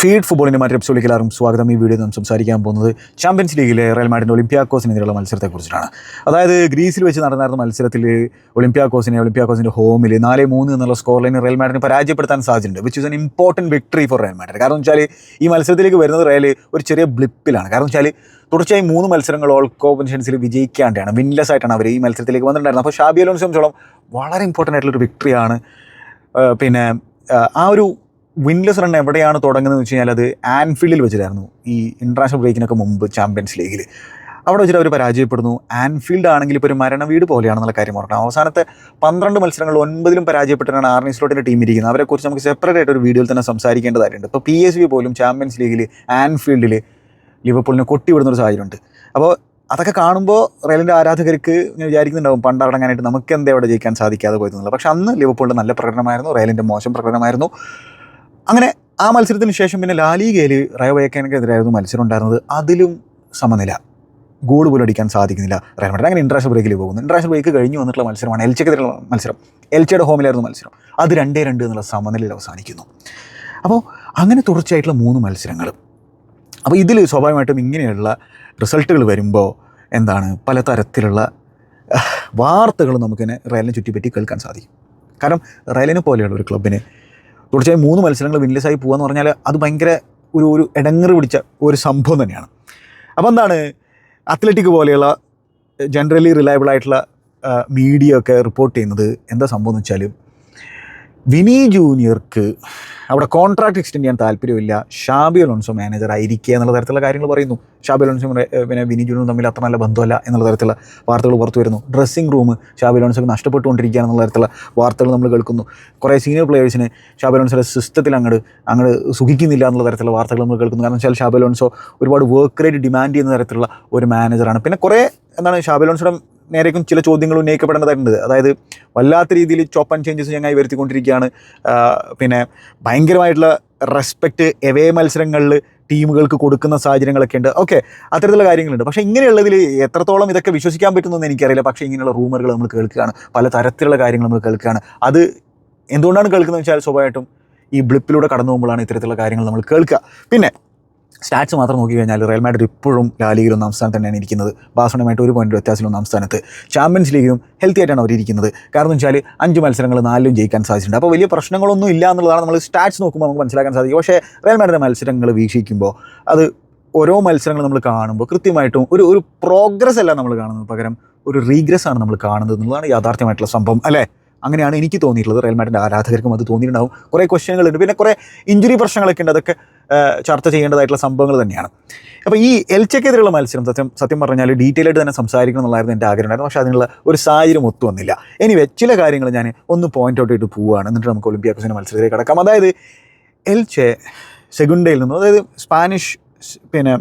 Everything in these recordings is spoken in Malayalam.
ഫീഡ് ഫുട്ബോളിന്റെ മറ്റൊരു എപ്പിസോഡിലേക്ക് എല്ലാവർക്കും സ്വാഗതം. ഈ വീഡിയോ നാം സംസാരിക്കാൻ പോകുന്നത് ചാമ്പ്യൻസ് ലീഗിലെ റയൽ മാഡിന്റെ ഒളിമ്പ്യാക്കോസിനെതിരെയുള്ള മത്സരത്തെക്കുറിച്ചിട്ടാണ്. അതായത് ഗ്രീസിൽ വെച്ച് നടന്നായിരുന്ന മത്സരത്തിൽ ഒളിമ്പ്യാക്കോസിനെ ഒളിമ്പ്യാക്കോസിന്റെ ഹോമിൽ നാല് മൂന്ന് എന്നുള്ള സ്കോർ ലൈനിൽ റയൽ മാഡിനെ പരാജയപ്പെടുത്താൻ സാധ്യതയുണ്ട് which is an important victory for Real മാഡിന് കാരണം വെച്ചാൽ ഈ മത്സരത്തിലേക്ക് വരുന്നത് റയൽ ഒരു ചെറിയ ബ്ലിപ്പിലാണ് കാരണം വെച്ചാൽ തുടർച്ചയായി മൂന്ന് മത്സരങ്ങൾ ഓൾ കോമ്പൻഷൻസിൽ വിജയിക്കാണ്ടാണ് വിൻലെസ് ആയിട്ടാണ് അവർ ഈ മത്സരത്തിലേക്ക് വന്നിട്ടുണ്ടായിരുന്നത്. അപ്പോൾ ഷാബി അലോൺസോളം വളരെ ഇമ്പോർട്ടന്റ് ആയിട്ടുള്ളൊരു വിക്ടറിയാണ് പിന്നെ ആ ഒരു വിൻലെസ് റൺ എവിടെയാണ് തുടങ്ങുന്നത് വെച്ച് കഴിഞ്ഞാൽ അത് ആൻഫീൽഡിൽ വെച്ചിട്ടായിരുന്നു. ഈ ഇന്റർനാഷണൽ ബ്രേക്കിനൊക്കെ മുമ്പ് ചാമ്പ്യൻസ് ലീഗിൽ അവിടെ വെച്ചിട്ട് അവർ പരാജയപ്പെടുന്നു. ആൻഫീൽഡ് ആണെങ്കിൽ ഇപ്പോൾ ഒരു മരണവീട് പോലെയാണെന്നുള്ള കാര്യം ഓർക്കണം. അവസാനത്തെ പന്ത്രണ്ട് മത്സരങ്ങൾ ഒൻപതിലും പരാജയപ്പെട്ടിട്ടാണ് ആർണി സ്ലോട്ടിന്റെ ടീം ഇരിക്കുന്നത്. അവരെക്കുറിച്ച് നമുക്ക് സെപ്പറേറ്റ് ആയിട്ട് ഒരു വീഡിയോയിൽ തന്നെ സംസാരിക്കേണ്ടതായിട്ടുണ്ട്. ഇപ്പോൾ പി എസ് വി പോലും ചാമ്പ്യൻസ് ലീഗിൽ ആൻഫീൽഡിൽ ലിവർപൂളിനെ കൊട്ടിവിടുന്ന ഒരു സാഹചര്യമുണ്ട്. അപ്പോൾ അതൊക്കെ കാണുമ്പോൾ റയലിന്റെ ആരാധകർക്ക് ഞാൻ വിചാരിക്കുന്നുണ്ടാവും പണ്ടടങ്ങാനായിട്ട് നമുക്ക് എന്തേ അവിടെ ജയിക്കാൻ സാധിക്കാതെ പോയിരുന്നില്ല പക്ഷേ അന്ന് ലിവർപൂളിന്റെ നല്ല പ്രകടനമായിരുന്നു. റയലിന്റെ മോശം പ്രകടനമായിരുന്നു. അങ്ങനെ ആ മത്സരത്തിന് ശേഷം പിന്നെ ലാലിഗയിൽ റയോ വയക്കാനെതിരായിരുന്നു മത്സരം ഉണ്ടായിരുന്നത് അതിലും സമനില. ഗോൾ പോലും അടിക്കാൻ സാധിക്കുന്നില്ല റയൽ മാഡ്രിഡ്. അങ്ങനെ ഇൻട്രാഷണൽ ബ്രേക്കിൽ പോകുന്നു. ഇൻട്രാഷണൽ ബ്രേക്ക് കഴിഞ്ഞു വന്നിട്ടുള്ള മത്സരമാണ് എൽച്ചക്കെതിരുള്ള മത്സരം. എൽച്ചയുടെ ഹോമിലായിരുന്നു മത്സരം. അത് രണ്ടേ രണ്ട് എന്നുള്ള സമനിലയിൽ അവസാനിക്കുന്നു. അപ്പോൾ അങ്ങനെ തുടർച്ചയായിട്ടുള്ള മൂന്ന് മത്സരങ്ങൾ. അപ്പോൾ ഇതിൽ സ്വാഭാവികമായിട്ടും ഇങ്ങനെയുള്ള റിസൾട്ടുകൾ വരുമ്പോൾ എന്താണ്? പലതരത്തിലുള്ള വാർത്തകൾ നമുക്കിങ്ങനെ റയലിനെ ചുറ്റിപ്പറ്റി കേൾക്കാൻ സാധിക്കും. കാരണം റയലിനെ പോലെയുള്ള ഒരു ക്ലബിന് തുടർച്ചയായി മൂന്ന് മത്സരങ്ങൾ വിൻലെസ്സായി പോകുക എന്ന് പറഞ്ഞാൽ അത് ഭയങ്കര ഒരു ഒരു ഇടങ്ങറ് പിടിച്ച ഒരു സംഭവം തന്നെയാണ്. അപ്പോൾ എന്താണ്? അത്ലറ്റിക് പോലെയുള്ള ജനറലി റിലയബിൾ ആയിട്ടുള്ള മീഡിയ ഒക്കെ റിപ്പോർട്ട് ചെയ്യുന്നത് എന്താ സംഭവം എന്ന് വെച്ചാൽ വിനി ജൂനിയർക്ക് അവിടെ കോൺട്രാക്ട് എക്സ്റ്റെൻഡ് ചെയ്യാൻ താല്പര്യമില്ല. ഷാബി അലോൺസോ മാനേജർ ആയിരിക്കുക എന്നുള്ള തരത്തിലുള്ള കാര്യങ്ങൾ പറയുന്നു. ഷാബി അലോൺസോ പിന്നെ വിനി ജൂനിയറും തമ്മിൽ അത്ര നല്ല ബന്ധമല്ല എന്നുള്ള തരത്തിലുള്ള വാർത്തകൾ പുറത്തു വരുന്നു. ഡ്രസ്സിംഗ് റൂം ഷാബി അലോൺസോക്ക് നഷ്ടപ്പെട്ടുകൊണ്ടിരിക്കുക എന്നുള്ള തരത്തിലുള്ള വാർത്തകൾ നമ്മൾ കേൾക്കുന്നു. കുറേ സീനിയർ പ്ലേയേഴ്സിന് ഷാബി അലോൺസോയുടെ സിസ്റ്റത്തിൽ അങ്ങോട്ട് അങ്ങോട്ട് സുഖിക്കുന്നില്ല എന്നുള്ള തരത്തിലുള്ള വാർത്തകൾ നമ്മൾ കേൾക്കുന്നു. കാരണം വെച്ചാൽ ഷാബി അലോൺസോ ഒരുപാട് വർക്ക് റേറ്റ് ഡിമാൻഡ് ചെയ്യുന്ന തരത്തിലുള്ള ഒരു മാനേജറാണ് പിന്നെ കുറേ എന്താണ് ഷാബി അലോൺസോയുടെ നേരേക്കും ചില ചോദ്യങ്ങൾ ഉന്നയിക്കപ്പെടേണ്ടതായിട്ടുണ്ട്. അതായത് വല്ലാത്ത രീതിയിൽ ചോപ്പ് ആൻഡ് ചേഞ്ചസ് ഞങ്ങൾ വരുത്തിക്കൊണ്ടിരിക്കുകയാണ്. പിന്നെ ഭയങ്കരമായിട്ടുള്ള റെസ്പെക്റ്റ് എവേ മത്സരങ്ങളിൽ ടീമുകൾക്ക് കൊടുക്കുന്ന സാഹചര്യങ്ങളൊക്കെ ഉണ്ട് ഓക്കെ അത്തരത്തിലുള്ള കാര്യങ്ങളുണ്ട്. പക്ഷേ ഇങ്ങനെയുള്ളതിൽ എത്രത്തോളം ഇതൊക്കെ വിശ്വസിക്കാൻ പറ്റുമെന്ന് എനിക്കറിയില്ല. പക്ഷേ ഇങ്ങനെയുള്ള റൂമറുകൾ നമ്മൾ കേൾക്കുകയാണ്. പല തരത്തിലുള്ള കാര്യങ്ങൾ നമ്മൾ കേൾക്കുകയാണ്. അത് എന്തുകൊണ്ടാണ് കേൾക്കുന്നത് വെച്ചാൽ സ്വാഭാവികമായിട്ടും ഈ ബ്ലിപ്പിലൂടെ കടന്നു പോകുമ്പോഴാണ് ഇത്തരത്തിലുള്ള കാര്യങ്ങൾ നമ്മൾ കേൾക്കുക. പിന്നെ സ്റ്റാറ്റ്സ് മാത്രം നോക്കി കഴിഞ്ഞാൽ റയൽ മാഡ്രിഡ് ഇപ്പോഴും ലാലിയിൽ ഒന്നാം സ്ഥാനത്ത് തന്നെയാണ് ഇരിക്കുന്നത്. ബാസണമായിട്ട് ഒരു പോയിന്റ് വ്യത്യാസത്തിൽ ഒന്നാം സ്ഥാനത്ത്. ചാമ്പ്യൻസ് ലീഗിലും ഹെൽത്തി ആയിട്ടാണ് അവർ ഇരിക്കുന്നത്. കാരണം വെച്ചാൽ അഞ്ച് മത്സരങ്ങൾ നാലിലും ജയിക്കാൻ സാധിച്ചിട്ടുണ്ട്. അപ്പോൾ വലിയ പ്രശ്നങ്ങളൊന്നും ഇല്ല എന്നുള്ളതാണ് നമ്മൾ സ്റ്റാറ്റ്സ് നോക്കുമ്പോൾ നമുക്ക് മനസ്സിലാക്കാൻ സാധിക്കും. പക്ഷേ റയൽ മാഡ്രിഡ് മത്സരങ്ങൾ വീക്ഷിക്കുമ്പോൾ അത് ഓരോ മത്സരങ്ങൾ നമ്മൾ കാണുമ്പോൾ കൃത്യമായിട്ടും ഒരു ഒരു പ്രോഗ്രസ് അല്ല നമ്മൾ കാണുന്നത്. പകരം ഒരു റീഗ്രസ് ആണ് നമ്മൾ കാണുന്നത് എന്നുള്ളതാണ് യാഥാർത്ഥ്യമായിട്ടുള്ള സംഭവം അല്ലേ? അങ്ങനെയാണ് എനിക്ക് തോന്നിയിട്ടുള്ളത്. റയൽ മാഡിന്റെ ആരാധകർക്കും അത് തോന്നിയിട്ടുണ്ടാവും. കുറേ ക്വസ്റ്റ്യനുകളുണ്ട് പിന്നെ കുറേ ഇഞ്ചുറി പ്രശ്നങ്ങളൊക്കെ ഉണ്ട് അതൊക്കെ ചർച്ച ചെയ്യേണ്ടതായിട്ടുള്ള സംഭവങ്ങൾ തന്നെയാണ്. അപ്പോൾ ഈ എൽച്ചക്കെതിരെയുള്ള മത്സരം സത്യം സത്യം പറഞ്ഞാൽ ഡീറ്റെയിൽ ആയിട്ട് തന്നെ സംസാരിക്കണം എന്നുള്ളതായിരുന്നു എന്റെ ആഗ്രഹം പക്ഷേ അതിനുള്ള ഒരു സാഹചര്യം ഒത്തു വന്നില്ല. എനിവേ ചില കാര്യങ്ങൾ ഞാൻ ഒന്ന് പോയിന്റ് ഔട്ട് ആയിട്ട് പോവുകയാണ്. എന്നിട്ട് നമുക്ക് ഒളിമ്പിയാക്കോസിന്റെ മത്സരത്തിലേക്ക് കടക്കാം. അതായത് എൽച്ചെ സെഗുണ്ടയിൽ നിന്നും അതായത് സ്പാനിഷ് പിന്നെ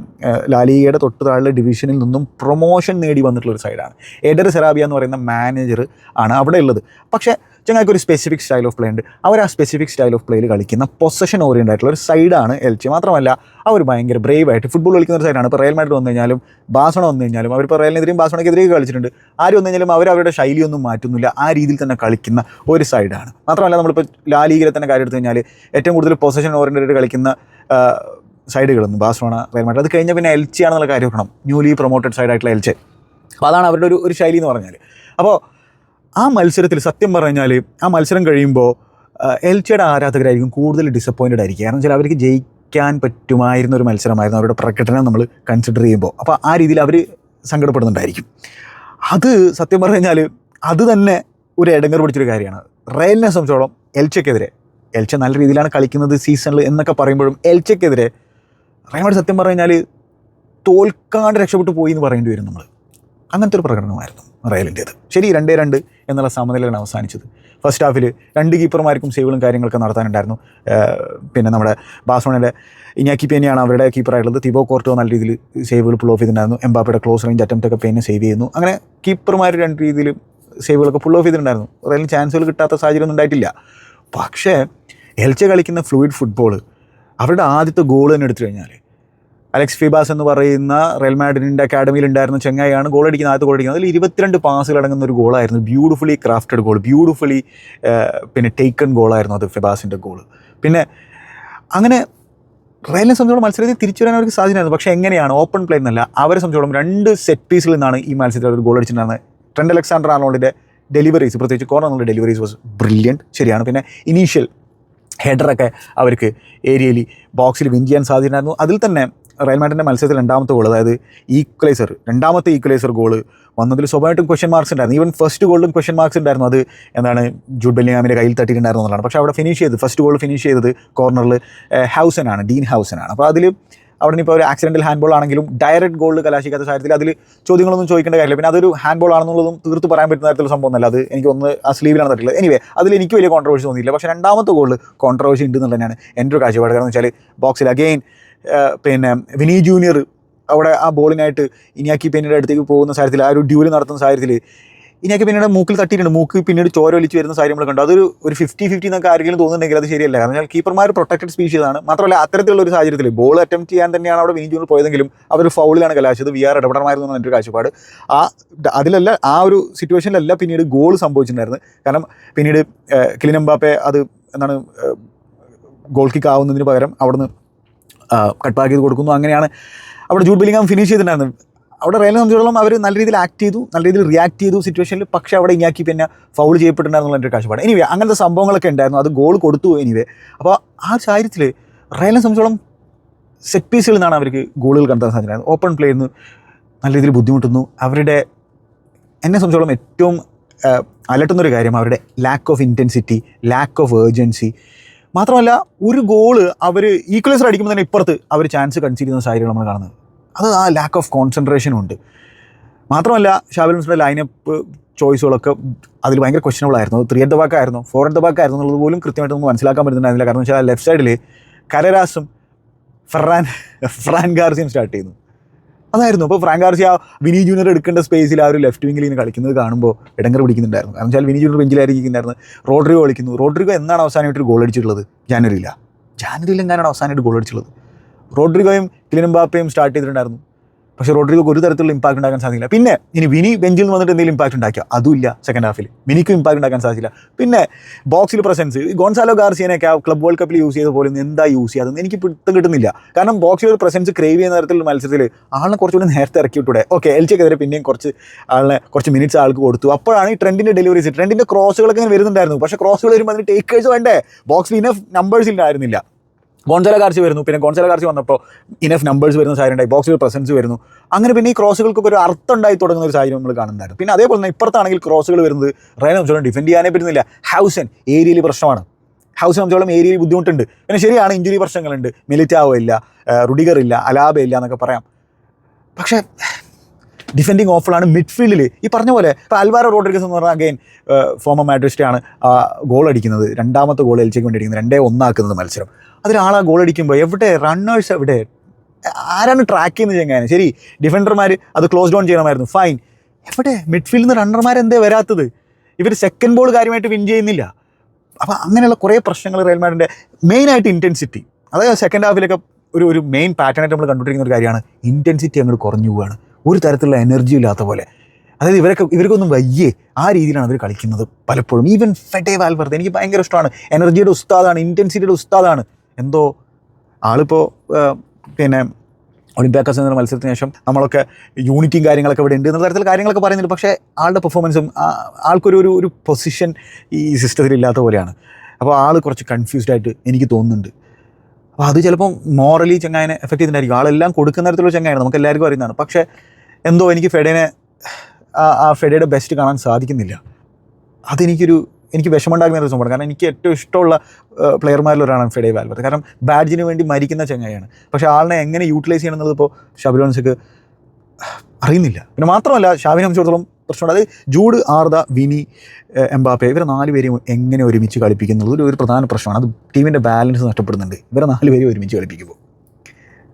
ലാലിഗയുടെ തൊട്ട് താഴെ ഡിവിഷനിൽ നിന്നും പ്രൊമോഷൻ നേടി വന്നിട്ടുള്ള ഒരു സൈഡാണ് എഡർ സെറാബിയ എന്ന് പറയുന്ന മാനേജർ ആണ് അവിടെ ഉള്ളത്. പക്ഷേ ചങ്ങായിക്ക് ഒരു സ്പെസിഫിക് സ്റ്റൈൽ ഓഫ് പ്ലേ ഉണ്ട്. അവർ ആ സ്പെസിഫിക് സ്റ്റൈൽ ഓഫ് പ്ലേയിൽ കളിക്കുന്ന പൊസഷൻ ഓറിയന്റ് ആയിട്ടുള്ള ഒരു സൈഡാണ് എൽച്ചി. മാത്രമല്ല അവർ ഭയങ്കര ബ്രേവ് ആയിട്ട് ഫുട്ബോൾ കളിക്കുന്ന ഒരു സൈഡാണ് ഇപ്പോൾ റയൽ മാഡ്രിഡ് വന്നു കഴിഞ്ഞാലും ബാസണ വന്നു കഴിഞ്ഞാലും അവരിപ്പോൾ റയലിനെതിരെയും ബാസണക്കെതിരെയും കളിച്ചിട്ടുണ്ട്. ആര് വന്നു കഴിഞ്ഞാലും അവർ അവരുടെ ശൈലിയൊന്നും മാറ്റുന്നില്ല. ആ രീതിയിൽ തന്നെ കളിക്കുന്ന ഒരു സൈഡാണ് മാത്രമല്ല നമ്മളിപ്പോൾ ലാലീഗിലെ തന്നെ കാര്യം എടുത്തു കഴിഞ്ഞാൽ ഏറ്റവും കൂടുതൽ പൊസഷൻ ഓറിയന്റ് കളിക്കുന്ന സൈഡുകളൊന്നും ബാഴ്സലോണ റയൽ മാഡ്രിഡ്. അത് കഴിഞ്ഞാൽ പിന്നെ എൽച്ചി ആണെന്നുള്ള കാര്യം ഓർക്കണം. ന്യൂലി പ്രൊമോട്ടഡ് സൈഡായിട്ടുള്ള എൽച്ചെ. അപ്പോൾ അതാണ് അവരുടെ ഒരു ഒരു ശൈലി എന്ന് പറഞ്ഞാൽ അപ്പോൾ ആ മത്സരത്തിൽ സത്യം പറഞ്ഞാൽ ആ മത്സരം കഴിയുമ്പോൾ എൽച്ചയുടെ ആരാധകരായിരിക്കും കൂടുതൽ ഡിസപ്പോയിന്റഡ് ആയിരിക്കും കാരണം വെച്ചാൽ അവർക്ക് ജയിക്കാൻ പറ്റുമായിരുന്ന ഒരു മത്സരമായിരുന്നു അവരുടെ പ്രകടനം നമ്മൾ കൺസിഡർ ചെയ്യുമ്പോൾ അപ്പോൾ ആ രീതിയിൽ അവർ സങ്കടപ്പെടുന്നുണ്ടായിരിക്കും. അത് സത്യം പറഞ്ഞു കഴിഞ്ഞാൽ അത് തന്നെ ഒരു ഇടങ്ങർ പിടിച്ചൊരു കാര്യമാണ്. റയലിനെ സംബന്ധിച്ചോളം എൽച്ചയ്ക്കെതിരെ എൽച്ച നല്ല രീതിയിലാണ് കളിക്കുന്നത് സീസണിൽ എന്നൊക്കെ പറയുമ്പോഴും എൽച്ചയ്ക്കെതിരെ റയൽ സത്യം പറഞ്ഞു കഴിഞ്ഞാൽ തോൽക്കാണ്ട് രക്ഷപ്പെട്ടു പോയി എന്ന് പറയേണ്ടി വരും നമ്മൾ അങ്ങനത്തെ ഒരു പ്രകടനമായിരുന്നു റയലിന്റേത് ശരി രണ്ടേ രണ്ട് എന്നുള്ള സമനിലയാണ് അവസാനിച്ചത്. ഫസ്റ്റ് ഹാഫിൽ രണ്ട് കീപ്പർമാർക്കും സേവുകളും കാര്യങ്ങളൊക്കെ നടത്താനുണ്ടായിരുന്നു. പിന്നെ നമ്മുടെ ബാസോണിന്റെ ഇഞ്ഞാക്കി പേനെയാണ് അവരുടെ കീപ്പറായിട്ടുള്ളത് തിബോ കോർട്ടോ നല്ല രീതിയിൽ സേവുകൾ പുൾ ഓഫ് ചെയ്തിട്ടുണ്ടായിരുന്നു. എംബാപ്പയുടെ ക്ലോസ് റേഞ്ച് അറ്റംപ്റ്റൊക്കെ പേനെ സേവ് ചെയ്യുന്നു. അങ്ങനെ കീപ്പർമാർ രണ്ട് രീതിയിൽ സേവുകളൊക്കെ പുൾ ഓഫ് ചെയ്തിട്ടുണ്ടായിരുന്നു. റയലിന് ചാൻസുകൾ കിട്ടാത്ത സാഹചര്യം ഒന്നും ഉണ്ടായിട്ടില്ല. പക്ഷേ എൽച്ച കളിക്കുന്ന ഫ്ലൂയിഡ് ഫുട്ബോൾ അവരുടെ ആദ്യത്തെ ഗോൾ തന്നെ എടുത്തു കഴിഞ്ഞാൽ അലക്സ് ഫിബാസ് എന്ന് പറയുന്ന റയൽ മാഡ്രിഡിന്റെ അക്കാഡമിയിൽ ഉണ്ടായിരുന്ന ചെങ്ങായിയാണ് ഗോൾ അടിക്കുന്ന ആദ്യത്തെ ഗോൾ അടിക്കുന്നത്. അതിൽ ഇരുപത്തിരണ്ട് പാസുകൾ അടങ്ങുന്ന ഒരു ഗോളായിരുന്നു ബ്യൂട്ടിഫുള്ളി ക്രാഫ്റ്റഡ് ഗോൾ ബ്യൂട്ടിഫുള്ളി പിന്നെ ടേക്കൺ ഗോളായിരുന്നു അത് ഫിബാസിന്റെ ഗോൾ പിന്നെ അങ്ങനെ റയലിനെ സംബന്ധിച്ചോളം മത്സരത്തിൽ തിരിച്ചു വരാൻ അവർക്ക് സാധ്യതയായിരുന്നു പക്ഷേ എങ്ങനെയാണ്? ഓപ്പൺ പ്ലേ എന്നല്ല. അവരെ സംബന്ധിച്ചോളം രണ്ട് സെറ്റ് പീസിൽ നിന്നാണ് ഈ മത്സരത്തിൽ അവർ ഗോൾ അടിച്ചിട്ടുണ്ടായിരുന്നത്. ട്രെൻഡ് അലക്സാണ്ടർ ആർണോൾഡിന്റെ ഡെലിവറീസ് പ്രത്യേകിച്ച് കോർണറിന്റെ ഡെലിവറീസ് വാസ് ബ്രില്യന്റ് ശരിയാണ്. പിന്നെ ഇനീഷ്യൽ ഹെഡറൊക്കെ അവർക്ക് ഏരിയയിൽ ബോക്സിൽ വിൻ ചെയ്യാൻ സാധ്യതയായിരുന്നു അതിൽ തന്നെ റയൽ മാഡ്രിഡിന്റെ മത്സരത്തിൽ രണ്ടാമത്തെ ഗോൾ അതായത് ഈക്വലൈസർ രണ്ടാമത്തെ ഈക്വലൈസർ ഗോൾ വന്നതിൽ സ്വാഭാവികമായിട്ടും ക്വസ്റ്റ്യൻ മാർക്സ് ഉണ്ടായിരുന്നു. ഈവൻ ഫസ്റ്റ് ഗോളിലും ക്വസ്റ്റ്യൻ മാർക്സ് ഉണ്ടായിരുന്നു. അത് എന്താണ് ജൂഡ് ബെല്ലിങ്ങാമിന്റെ കയ്യിൽ തട്ടിയിട്ടുണ്ടായിരുന്നു എന്നുള്ളതാണ്. പക്ഷേ അവിടെ ഫിനിഷ് ചെയ്ത് ഫസ്റ്റ് ഗോൾ ഫിനിഷ് ചെയ്തത് കോർണറിൽ ഹൗസനാണ് ഡീൻ ഹൗസനാണ് അപ്പോൾ അതിൽ അവിടെ ഇപ്പോൾ ഒരു ആക്സിഡന്റൽ ഹാൻഡ് ബോൾ ആണെങ്കിലും ഡയറക്റ്റ് ഗോൾ കലാശിക്കാത്ത സാഹചര്യത്തിൽ അതിൽ ചോദ്യങ്ങളൊന്നും ചോദിക്കേണ്ട കാര്യമില്ല. പിന്നെ അതൊരു ഹാൻഡ് ബോൾ ആണെന്നുള്ളതും തീർത്ത് പറയാൻ പറ്റുന്ന തരത്തിലുള്ള സംഭവം അല്ല അത് എനിക്ക് ഒന്ന് ആ സ്ലീവിലാണ് തട്ടില്ല എനിവേ അതിൽ എനിക്ക് വലിയ കോൺട്രവേഴ്സി തോന്നിയില്ല പക്ഷേ രണ്ടാമത്തെ ഗോളിൽ കോൺട്രവേഴ്സി ഉണ്ട് എന്നുള്ളതാണ് എന്റെ ഒരു കാഴ്ചപ്പാട്. കാരണം വെച്ചാൽ ബോക്സിൽ അഗെയിൻ പിന്നെ വിനി ജൂനിയർ അവിടെ ആ ബോളിനായിട്ട് ഇനിയാക്കി പിന്നീട് അടുത്തേക്ക് പോകുന്ന സാഹചര്യത്തിൽ ആ ഒരു ഡ്യൂൽ നടത്തുന്ന സാഹചര്യത്തിൽ ഇനിയാക്കി പിന്നീട് മൂക്കിൽ തട്ടിയിട്ടുണ്ട്. മൂക്ക് പിന്നീട് ചോര ഒലിച്ച് വരുന്ന സാഹചര്യം നമ്മൾ കണ്ടു. അതൊരു ഒരു ഫിഫ്റ്റി ഫിഫ്റ്റി എന്നൊക്കെ ആരെങ്കിലും തോന്നുന്നുണ്ടെങ്കിൽ അത് ശരിയല്ല. കാരണം വെച്ചാൽ കീപ്പർമാർ പ്രൊട്ടക്റ്റഡ് സ്പീഷീസ് ആണ്. മാത്രമല്ല അത്തരത്തിലുള്ള ഒരു സാഹചര്യത്തിൽ ബോൾ അറ്റംപ്റ്റ് ചെയ്യാൻ തന്നെയാണ് അവിടെ വിനി ജൂനിയർ പോയതെങ്കിലും അവർ ഫൗളിലാണ് കലാശിച്ചത്. വി ആർ ഇടപെടണമായിരുന്നു എന്നാണ് എന്റെ കാഴ്ചപ്പാട്. ആ അതിലല്ല ആ ഒരു സിറ്റുവേഷനിലല്ല പിന്നീട് ഗോൾ സംഭവിച്ചിട്ടുണ്ടായിരുന്നു കാരണം പിന്നീട് കിലിനംബാപ്പെ അത് എന്താണ് ഗോൾ കിക്ക് ആവുന്നതിന് പകരം അവിടുന്ന് കട്ട് ബാക്ക് ചെയ്ത് കൊടുക്കുന്നു. അങ്ങനെയാണ് അവിടെ ജൂഡ് ബില്ലിംഗാം ഫിനിഷ് ചെയ്തിട്ടുണ്ടായിരുന്നു അവിടെ റയലിനെ സംബന്ധിച്ചിടത്തോളം അവർ നല്ല രീതിയിൽ ആക്ട് ചെയ്തു നല്ല രീതിയിൽ റിയാക്ട് ചെയ്തു സിറ്റുവേഷനിൽ പക്ഷേ അവിടെ ഇനിയാക്കി പിന്നെ ഫൗൾ ചെയ്യപ്പെട്ടിട്ടുണ്ടായിരുന്നു എന്റെ കാഴ്ചപ്പാട്. എനിവേ അങ്ങനത്തെ സംഭവങ്ങളൊക്കെ ഉണ്ടായിരുന്നു. അത് ഗോൾ കൊടുത്തു എനിവേ അപ്പോൾ ആ സാഹചര്യത്തിൽ റയലിനെ സംബന്ധിച്ചോളം സെറ്റ് പീസുകളിൽ നിന്നാണ് അവർക്ക് ഗോളുകൾ കണ്ടെത്താൻ സാധിക്കുന്നത് ഓപ്പൺ പ്ലേയിൽ നിന്ന് നല്ല രീതിയിൽ ബുദ്ധിമുട്ടുന്നു. അവരുടെ എന്നെ സംബന്ധിച്ചോളം ഏറ്റവും അലട്ടുന്നൊരു കാര്യം അവരുടെ lack of intensity lack of urgency മാത്രമല്ല ഒരു ഗോൾ അവർ ഈക്വലൈസർ അടിക്കുമ്പോൾ തന്നെ ഇപ്പുറത്ത് അവർ ചാൻസ് കൺസീഡ് ചെയ്യുന്ന സാഹചര്യം നമ്മൾ കാണുന്നത്. അത് ആ ലാക്ക് ഓഫ് കോൺസെൻട്രേഷനും ഉണ്ട്. മാത്രമല്ല ഷാബിൽ ലൈനപ്പ് ചോയ്സുകളൊക്കെ അതിൽ ഭയങ്കര ക്വസ്റ്റനബിൾ ആയിരുന്നു. ത്രീ ദ ബാക്ക് ആയിരുന്നു ഫോർ ദ ബാക്ക് ആയിരുന്നു എന്നുള്ളത് പോലും കൃത്യമായിട്ട് നമുക്ക് മനസ്സിലാക്കാൻ പറ്റുന്നുണ്ടായിരുന്നില്ല കാരണം വെച്ചാൽ ലെഫ്റ്റ് സൈഡിൽ കരരാസും ഫെറാൻ ഫ്രാൻ ഗാർസിയും സ്റ്റാർട്ട് ചെയ്യുന്നു. അതായിരുന്നു. അപ്പോൾ ഫ്രാങ്ക് ആർസി ആ വിനി ജൂനിയർ എടുക്കേണ്ട സ്പേസിൽ ആ ഒരു ലെഫ്റ്റ് വിങ്ങിൽ ഇങ്ങനെ കളിക്കുന്നത് കാണുമ്പോൾ ഇടങ്ങർ പിടിക്കുന്നുണ്ടായിരുന്നു. കാരണം വെച്ചാൽ വിനി ജൂനിയർ ബെഞ്ചിലായിരിക്കുന്നുണ്ടായിരുന്നു റോഡ്രിഗോ കളിക്കുന്നു. റോഡ്രിഗോ എന്നാണ് അവസാനമായിട്ട് ഒരു ഗോൾ അടിച്ചിട്ടുള്ളത്? ജാനുവരിയില്ല ജാനുവരിയിൽ എങ്ങാനാണ് അവസാനമായിട്ട് ഗോൾ അടിച്ചിട്ടുള്ളത്? റോഡ്രിഗോയും കിലിനംബാപ്പയും സ്റ്റാർട്ട് ചെയ്തിട്ടുണ്ടായിരുന്നു. പക്ഷേ റോഡ്രിഗോക്ക് ഒരു തരത്തിലുള്ള ഇമ്പാക്ട് ഉണ്ടാക്കാൻ സാധിക്കില്ല. പിന്നെ ഇനി വിനി ബെഞ്ചിൽ നിന്ന് വന്നിട്ട് എന്തെങ്കിലും ഇമ്പാക്ട് ഉണ്ടാക്കിയോ? അതുമില്ല സെക്കൻഡ് ഹാഫിൽ വിനിക്കും ഇമ്പാക്ട് ഉണ്ടാക്കാൻ സാധിച്ചില്ല. പിന്നെ ബോക്സിൽ പ്രസൻസ് ഗോൺസാലോ ഗാർസിയനൊക്കെ ക്ലബ് വേൾഡ് കപ്പിൽ യൂസ് ചെയ്ത പോലെ എന്താ യൂസ് ചെയ്യാതെന്ന് എനിക്ക് പിടുത്തം കിട്ടുന്നില്ല. കാരണം ബോക്സിൽ ഒരു പ്രസൻസ് ക്രേവ് ചെയ്യുന്ന തരത്തിലുള്ള മത്സരത്തിൽ ആളിനെ കുറച്ചുകൂടി നേരത്തെ ഇറക്കി വിട്ടൂടെ. ഓക്കെ എൽച്ചക്കെതിരെ പിന്നെയും കുറച്ച് ആളിനെ കുറച്ച് മിനിറ്റ്സ് ആൾക്ക് കൊടുത്തു. അപ്പോഴാണ് ഈ ട്രെൻഡിന്റെ ഡെലിവറീസ് ട്രെൻഡിന്റെ ക്രോസുകളൊക്കെ ഇങ്ങനെ വരുന്നുണ്ടായിരുന്നു. പക്ഷേ ക്രോസുകൾ വരുമ്പോൾ അതിന് ടേക്കേഴ്സ് വേണ്ടേ? ബോക്സിൽ ഇനഫ് നമ്പേഴ്സ് ഇല്ലായിരുന്നില്ല. ഗോൺസല കാർച്ച് വരുന്നു. പിന്നെ ഗോൺസല കാർച്ച് വന്നപ്പോൾ ഇനഫ് നമ്പേഴ്സ് വരുന്ന സാഹചര്യം ഉണ്ടായി ബോക്സിൽ പ്രസൻസ് വരുന്നു. അങ്ങനെ പിന്നെ ഈ ക്രോസുകൾക്കൊക്കെ ഒരു അർത്ഥം ഉണ്ടായി തുടങ്ങുന്ന ഒരു സാഹചര്യം നമ്മൾ കാണുന്നുണ്ടായിരുന്നു പിന്നെ അതേപോലെ തന്നെ ഇപ്പുറത്താണെങ്കിൽ ക്രോസുകൾ വരുന്നത് റയൽ ഹംസോളം ഡിഫെൻഡ് ചെയ്യാനേ പറ്റുന്നില്ല. ഹൗസൻ ഏരിയയിൽ പ്രശ്നമാണ്. ഹൗസ് സംബന്ധിച്ചോളം ഏരിയയിൽ ബുദ്ധിമുട്ടുണ്ട്. പിന്നെ ശരിയാണ് ഇഞ്ചുറി പ്രശ്നങ്ങളുണ്ട്. മിലിറ്റാവോ ഇല്ല റുഡിഗർ ഇല്ല അലാബ ഇല്ല എന്നൊക്കെ പറയാം. പക്ഷേ ഡിഫെൻഡിങ് ഓഫറാണ് മിഡ്ഫീൽഡിൽ ഈ പറഞ്ഞ പോലെ ഇപ്പോൾ അൽവാരോ റോഡ്രിഗസ് എന്ന് പറഞ്ഞാൽ അഗൈൻ ഫോമർ മാഡ്രിസ്റ്റാണ് ഗോൾ അടിക്കുന്നത്. രണ്ടാമത്തെ ഗോൾ എൽച്ചയ്ക്ക് വേണ്ടി അടിക്കുന്നത്. രണ്ടേ ഒന്നാക്കുന്നത് മത്സരം. അതിലാളാ ഗോൾ അടിക്കുമ്പോൾ എവിടെ റണ്ണേഴ്സ് എവിടെ? ആരാണ് ട്രാക്ക് ചെയ്യുന്നത് ചെങ്ങാനും ശരി ഡിഫൻഡർമാർ അത് ക്ലോസ് ഡൗൺ ചെയ്യണമായിരുന്നു. ഫൈൻ എവിടെ? മിഡ്ഫീൽഡിൽ നിന്ന് റണ്ണർമാർ എന്തേ വരാത്തത്? ഇവർ സെക്കൻഡ് ബോൾ കാര്യമായിട്ട് വിൻ ചെയ്യുന്നില്ല. അപ്പോൾ അങ്ങനെയുള്ള കുറേ പ്രശ്നങ്ങൾ റയൽ മാഡിന്റെ മെയിനായിട്ട് ഇന്റൻസിറ്റി അതായത് സെക്കൻഡ് ഹാഫിലൊക്കെ ഒരു ഒരു മെയിൻ പാറ്റേണായിട്ട് നമ്മൾ കണ്ടുപിടിക്കുന്ന ഒരു കാര്യമാണ്. ഇന്റൻസിറ്റി അങ്ങോട്ട് കുറഞ്ഞു പോവുകയാണ് ഒരു തരത്തിലുള്ള എനർജി ഇല്ലാത്ത പോലെ. അതായത് ഇവരൊക്കെ ഇവർക്കൊന്നും വയ്യേ. ആ രീതിയിലാണ് അവർ കളിക്കുന്നത് പലപ്പോഴും. ഈവൻ ഫെഡേ വാൽവർത്ത് എനിക്ക് ഭയങ്കര ഇഷ്ടമാണ്. എനർജിയുടെ ഉസ്താദാണ് ഇന്റൻസിറ്റിയുടെ ഉസ്താദാണ്. എന്തോ ആളിപ്പോൾ പിന്നെ ഒളിമ്പ്യാക്കസ് എന്ന മത്സരത്തിന് ശേഷം നമ്മളൊക്കെ യൂണിറ്റിയും കാര്യങ്ങളൊക്കെ ഇവിടെ ഉണ്ട് എന്ന തരത്തിൽ കാര്യങ്ങളൊക്കെ പറയുന്നുണ്ട്. പക്ഷേ ആളുടെ പെർഫോമൻസും ആൾക്കൊരു ഒരു ഒരു പൊസിഷൻ ഈ സിസ്റ്റത്തിൽ ഇല്ലാത്ത പോലെയാണ്. അപ്പോൾ ആൾ കുറച്ച് കൺഫ്യൂസ്ഡ് ആയിട്ട് എനിക്ക് തോന്നുന്നുണ്ട്. അപ്പോൾ അത് ചിലപ്പം മോറലി ചങ്ങായനെ എഫക്റ്റ് ചെയ്തിട്ടുണ്ടായിരിക്കും ആളെല്ലാം കൊടുക്കുന്ന തരത്തിലുള്ള ചങ്ങായാണ് നമുക്ക് എല്ലാവർക്കും അറിയുന്നതാണ്. പക്ഷേ എന്തോ എനിക്ക് ഫെഡേനെ ആ- ഫെഡയുടെ ബെസ്റ്റ് കാണാൻ സാധിക്കുന്നില്ല. അതെനിക്കൊരു എനിക്ക് വിഷമമുണ്ടാക്കുന്ന ഒരു സംഭവമാണ്. കാരണം എനിക്ക് ഏറ്റവും ഇഷ്ടമുള്ള പ്ലെയർമാരിൽ ഒരാളാണ് ഫെഡേ വാൽവർത്ത്. കാരണം ബാഡ്ജിന് വേണ്ടി മരിക്കുന്ന ചങ്ങയാണ് പക്ഷേ ആളിനെ എങ്ങനെ യൂട്ടിലൈസ് ചെയ്യണം എന്നത് ഇപ്പോൾ ഷബിലോൺസക്ക് അറിയുന്നില്ല. പിന്നെ മാത്രമല്ല ഷാവിനെ സംബന്ധിച്ചിടത്തോളം പ്രശ്നമുണ്ട്. അത് ജൂഡ് ആർദ വിനി എംബാപ്പെ ഇവരെ നാല് പേരെയും എങ്ങനെ ഒരുമിച്ച് കളിപ്പിക്കുന്നത് ഒരു പ്രധാന പ്രശ്നമാണ്. അത് ടീമിന്റെ ബാലൻസ് നഷ്ടപ്പെടുന്നുണ്ട്. ഇവരെ നാല് പേരെയും ഒരുമിച്ച് കളിപ്പിക്കുമ്പോൾ.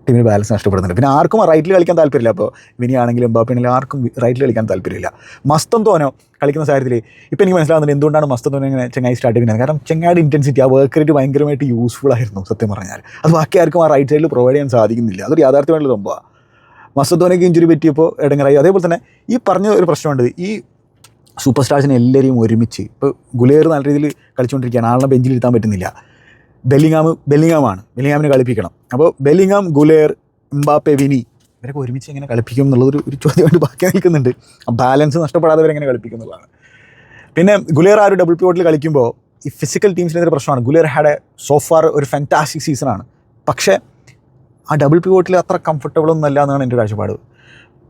ടീമിന് ബാലൻസ് നഷ്ടപ്പെടുന്നുണ്ട്. പിന്നെ ആർക്കും റൈറ്റിൽ കളിക്കാൻ താല്പര്യമില്ല. അപ്പോൾ വിനി ആണെങ്കിലും എംബാപ്പെ ആണെങ്കിലും ആർക്കും റൈറ്റിൽ കളിക്കാൻ താല്പര്യമില്ല. മസ്തം തോനോ കളിക്കുന്ന സാഹചര്യത്തിൽ ഇപ്പോൾ എനിക്ക് മനസ്സിലാവുന്നുണ്ട് എന്തുകൊണ്ടാണ് മസ്തം തോനോ ഇങ്ങനെ ചെങ്ങായി സ്റ്റാർട്ട് ചെയ്യുന്നത്? കാരണം ചെങ്ങായുടെ ഇന്റൻസിറ്റി ആ വർക്ക് റേറ്റ് ഭയങ്കരമായിട്ട് യൂസ്ഫുൾ ആയിരുന്നു സത്യം പറഞ്ഞാൽ അത് ബാക്കി ആർക്കും ആ റൈറ്റ് സൈഡിൽ പ്രൊവൈഡ് ചെയ്യാൻ സാധിക്കുന്നില്ല. അതൊരു യാഥാർത്ഥ്യമായിട്ടുള്ള സംഭവമാണ് മസ്തോനയ്ക്ക് ഇഞ്ചുറി പറ്റിയപ്പോൾ ഇടങ്ങറായി അതേപോലെ തന്നെ ഈ പറഞ്ഞ ഒരു പ്രശ്നമുണ്ട്. ഈ സൂപ്പർ സ്റ്റാർസിനെ എല്ലാവരെയും ഒരുമിച്ച് ഇപ്പോൾ ഗുലേർ നല്ല രീതിയിൽ കളിച്ചുകൊണ്ടിരിക്കുകയാണ്. ആളിനെ ബെഞ്ചിൽ ഇരുത്താൻ പറ്റുന്നില്ല. ബെല്ലിങ്ങാം ബെല്ലിങ്ങാമാണ് ബെല്ലിങ്ങാമിനെ കളിപ്പിക്കണം. അപ്പോൾ ബെല്ലിങ്ങാം ഗുലേർ എംബാപ്പെ വിനി ഇവരൊക്കെ ഒരുമിച്ച് എങ്ങനെ കളിപ്പിക്കും എന്നുള്ളൊരു ഒരു ചോദ്യമായിട്ട് ബാക്കി നിൽക്കുന്നുണ്ട്. ബാലൻസ് നഷ്ടപ്പെടാതെ ഇവരെങ്ങനെ കളിപ്പിക്കും എന്നുള്ളതാണ്. പിന്നെ ഗുലേർ ആ ഒരു ഡബിൾ പിവോട്ടിൽ കളിക്കുമ്പോൾ ഈ ഫിസിക്കൽ ടീംസിനെതിരെ പ്രശ്നമാണ്. Guler had a so far ഒരു ഫാന്റാസ്റ്റിക് സീസണാണ് പക്ഷേ ആ ഡബിൾ പിവോട്ടിൽ അത്ര കംഫർട്ടബിൾ ഒന്നല്ല എന്നാണ് എന്റെ കാഴ്ചപ്പാട്.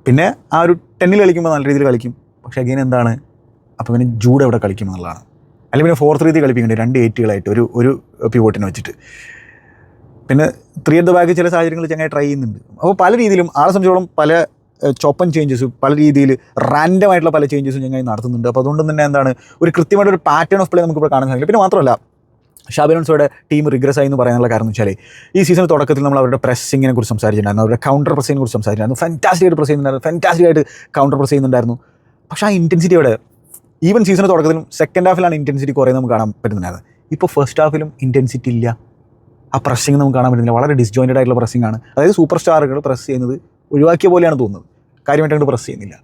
പിന്നെ ആ ഒരു ടെന്നിൽ കളിക്കുമ്പോൾ നല്ല രീതിയിൽ കളിക്കും. പക്ഷേ അഗെയിൻ എന്താണ്? അപ്പോൾ പിന്നെ ജൂഡ് എവിടെ കളിക്കും എന്നുള്ളതാണ്. അല്ലെങ്കിൽ പിന്നെ ഫോർ ത്രീ ത്രീ കളിപ്പിക്കുന്നുണ്ട്. രണ്ട് എയ്റ്റുകളായിട്ട് ഒരു ഒരു പിവോട്ടിനെ വെച്ചിട്ട്. പിന്നെ ത്രീ അറ്റ് ദ ബാക്ക് ചില സാഹചര്യങ്ങളിൽ ചങ്ങനെ ട്രൈ ചെയ്യുന്നുണ്ട്. അപ്പോൾ പല രീതിയിലും ആളെ സംബന്ധിച്ചോളം പല ചോപ്പൻ ചേഞ്ചസ് പല രീതിയിൽ റാൻഡം ആയിട്ടുള്ള പല ചേഞ്ചസും ഞങ്ങൾ നടത്തുന്നുണ്ട്. അപ്പോൾ അതുകൊണ്ട് തന്നെ എന്താണ് ഒരു കൃത്യമായിട്ട് ഒരു പാറ്റേൺ ഓഫ് പ്ലേ നമുക്ക് ഇപ്പോൾ കാണാൻ സാധിക്കില്ല. പിന്നെ മാത്രമല്ല ഷാബിനോൺസോയുടെ ടീം റിഗ്രസ് ആയി എന്ന് പറയാനുള്ള കാരണം എന്ന് വെച്ചാൽ ഈ സീസൺ തുടക്കത്തിൽ നമ്മൾ അവരുടെ പ്രസ്സിങ്ങിനെ കുറിച്ച് സംസാരിച്ചിട്ടുണ്ടായിരുന്നു. അവരുടെ കൗണ്ടർ പ്രസ്സിങ്ങിനെ കുറിച്ച് സംസാരിച്ചിട്ടുണ്ടായിരുന്നു. ഫാന്റാസ്റ്റിക് ആയിട്ട് പ്രസ് ചെയ്യുന്നുണ്ടായിരുന്നു. ഫാന്റാസ്റ്റിക് ആയിട്ട് കൗണ്ടർ പ്രസ് ചെയ്യുന്നുണ്ടായിരുന്നു. പക്ഷേ ആ ഇന്റൻസിറ്റി അവിടെ ഈവൻ സീസൺ തുടക്കത്തിലും സെക്കൻഡ് ഹാഫിലാണ് ഇന്റൻസിറ്റി കുറേ നമുക്ക് കാണാൻ പറ്റുന്നുണ്ടായിരുന്നത് ഇപ്പോൾ ഫസ്റ്റ് ഹാഫിലും ഇന്റൻസിറ്റി ഇല്ല. ആ പ്രസ്സിങ് നമുക്ക് കാണാൻ പറ്റുന്നില്ല. വളരെ ഡിസ്ജോയിന്റഡ് ആയിട്ടുള്ള പ്രസ്സിംഗ് ആണ്. അതായത് സൂപ്പർ സ്റ്റാറുകൾ പ്രസ് ചെയ്യുന്നത് ഒഴിവാക്കിയ പോലെയാണ് തോന്നുന്നത്. കാര്യമായിട്ട് അങ്ങോട്ട് പ്രസ് ചെയ്യുന്നില്ല.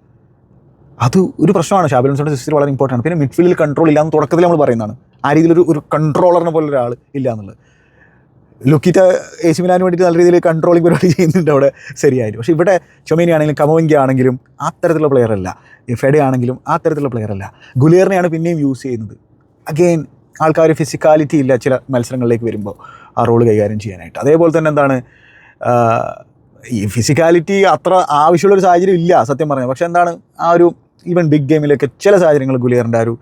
അത് ഒരു പ്രശ്നമാണ്. ഷാബിലൻസിന്റെ സിസ്റ്റർ വളരെ ഇമ്പോർട്ടന്റ് ആണ്. പിന്നെ മിഡ്ഫീൽഡിൽ കൺട്രോൾ ഇല്ലാന്ന് തുടക്കത്തിൽ നമ്മൾ പറയുന്നതാണ്. ആ രീതിയിലൊരു ഒരു കൺട്രോളറിനെ പോലെ ഒരാൾ ഇല്ല എന്നുള്ളത്. ലുക്കിറ്റ എ സി മിലാന് വേണ്ടിയിട്ട് നല്ല രീതിയിൽ കൺട്രോളിങ് പരിപാടി ചെയ്യുന്നുണ്ട് അവിടെ ശരിയായിട്ട്. പക്ഷേ ഇവിടെ ചൊമേനി ആണെങ്കിലും കമോവിങ്കി ആണെങ്കിലും ആ തരത്തിലുള്ള പ്ലെയർ അല്ല. ഫെഡ ആണെങ്കിലും ആ തരത്തിലുള്ള പ്ലെയർ അല്ല. ഗുലിയറിനെയാണ് പിന്നെയും യൂസ് ചെയ്യുന്നത്. അഗെയിൻ ആൾക്കാർ ഫിസിക്കാലിറ്റി ഇല്ല ചില മത്സരങ്ങളിലേക്ക് വരുമ്പോൾ ആ റോൾ കൈകാര്യം ചെയ്യാനായിട്ട്. അതേപോലെ തന്നെ എന്താണ് ഈ ഫിസിക്കാലിറ്റി അത്ര ആവശ്യമുള്ളൊരു സാഹചര്യം ഇല്ല സത്യം പറഞ്ഞാൽ. പക്ഷേ എന്താണ് ആ ഒരു ഈവൻ ബിഗ് ഗെയിമിലൊക്കെ ചില സാഹചര്യങ്ങൾ ഗുലിയറിന്റെ ആ ഒരു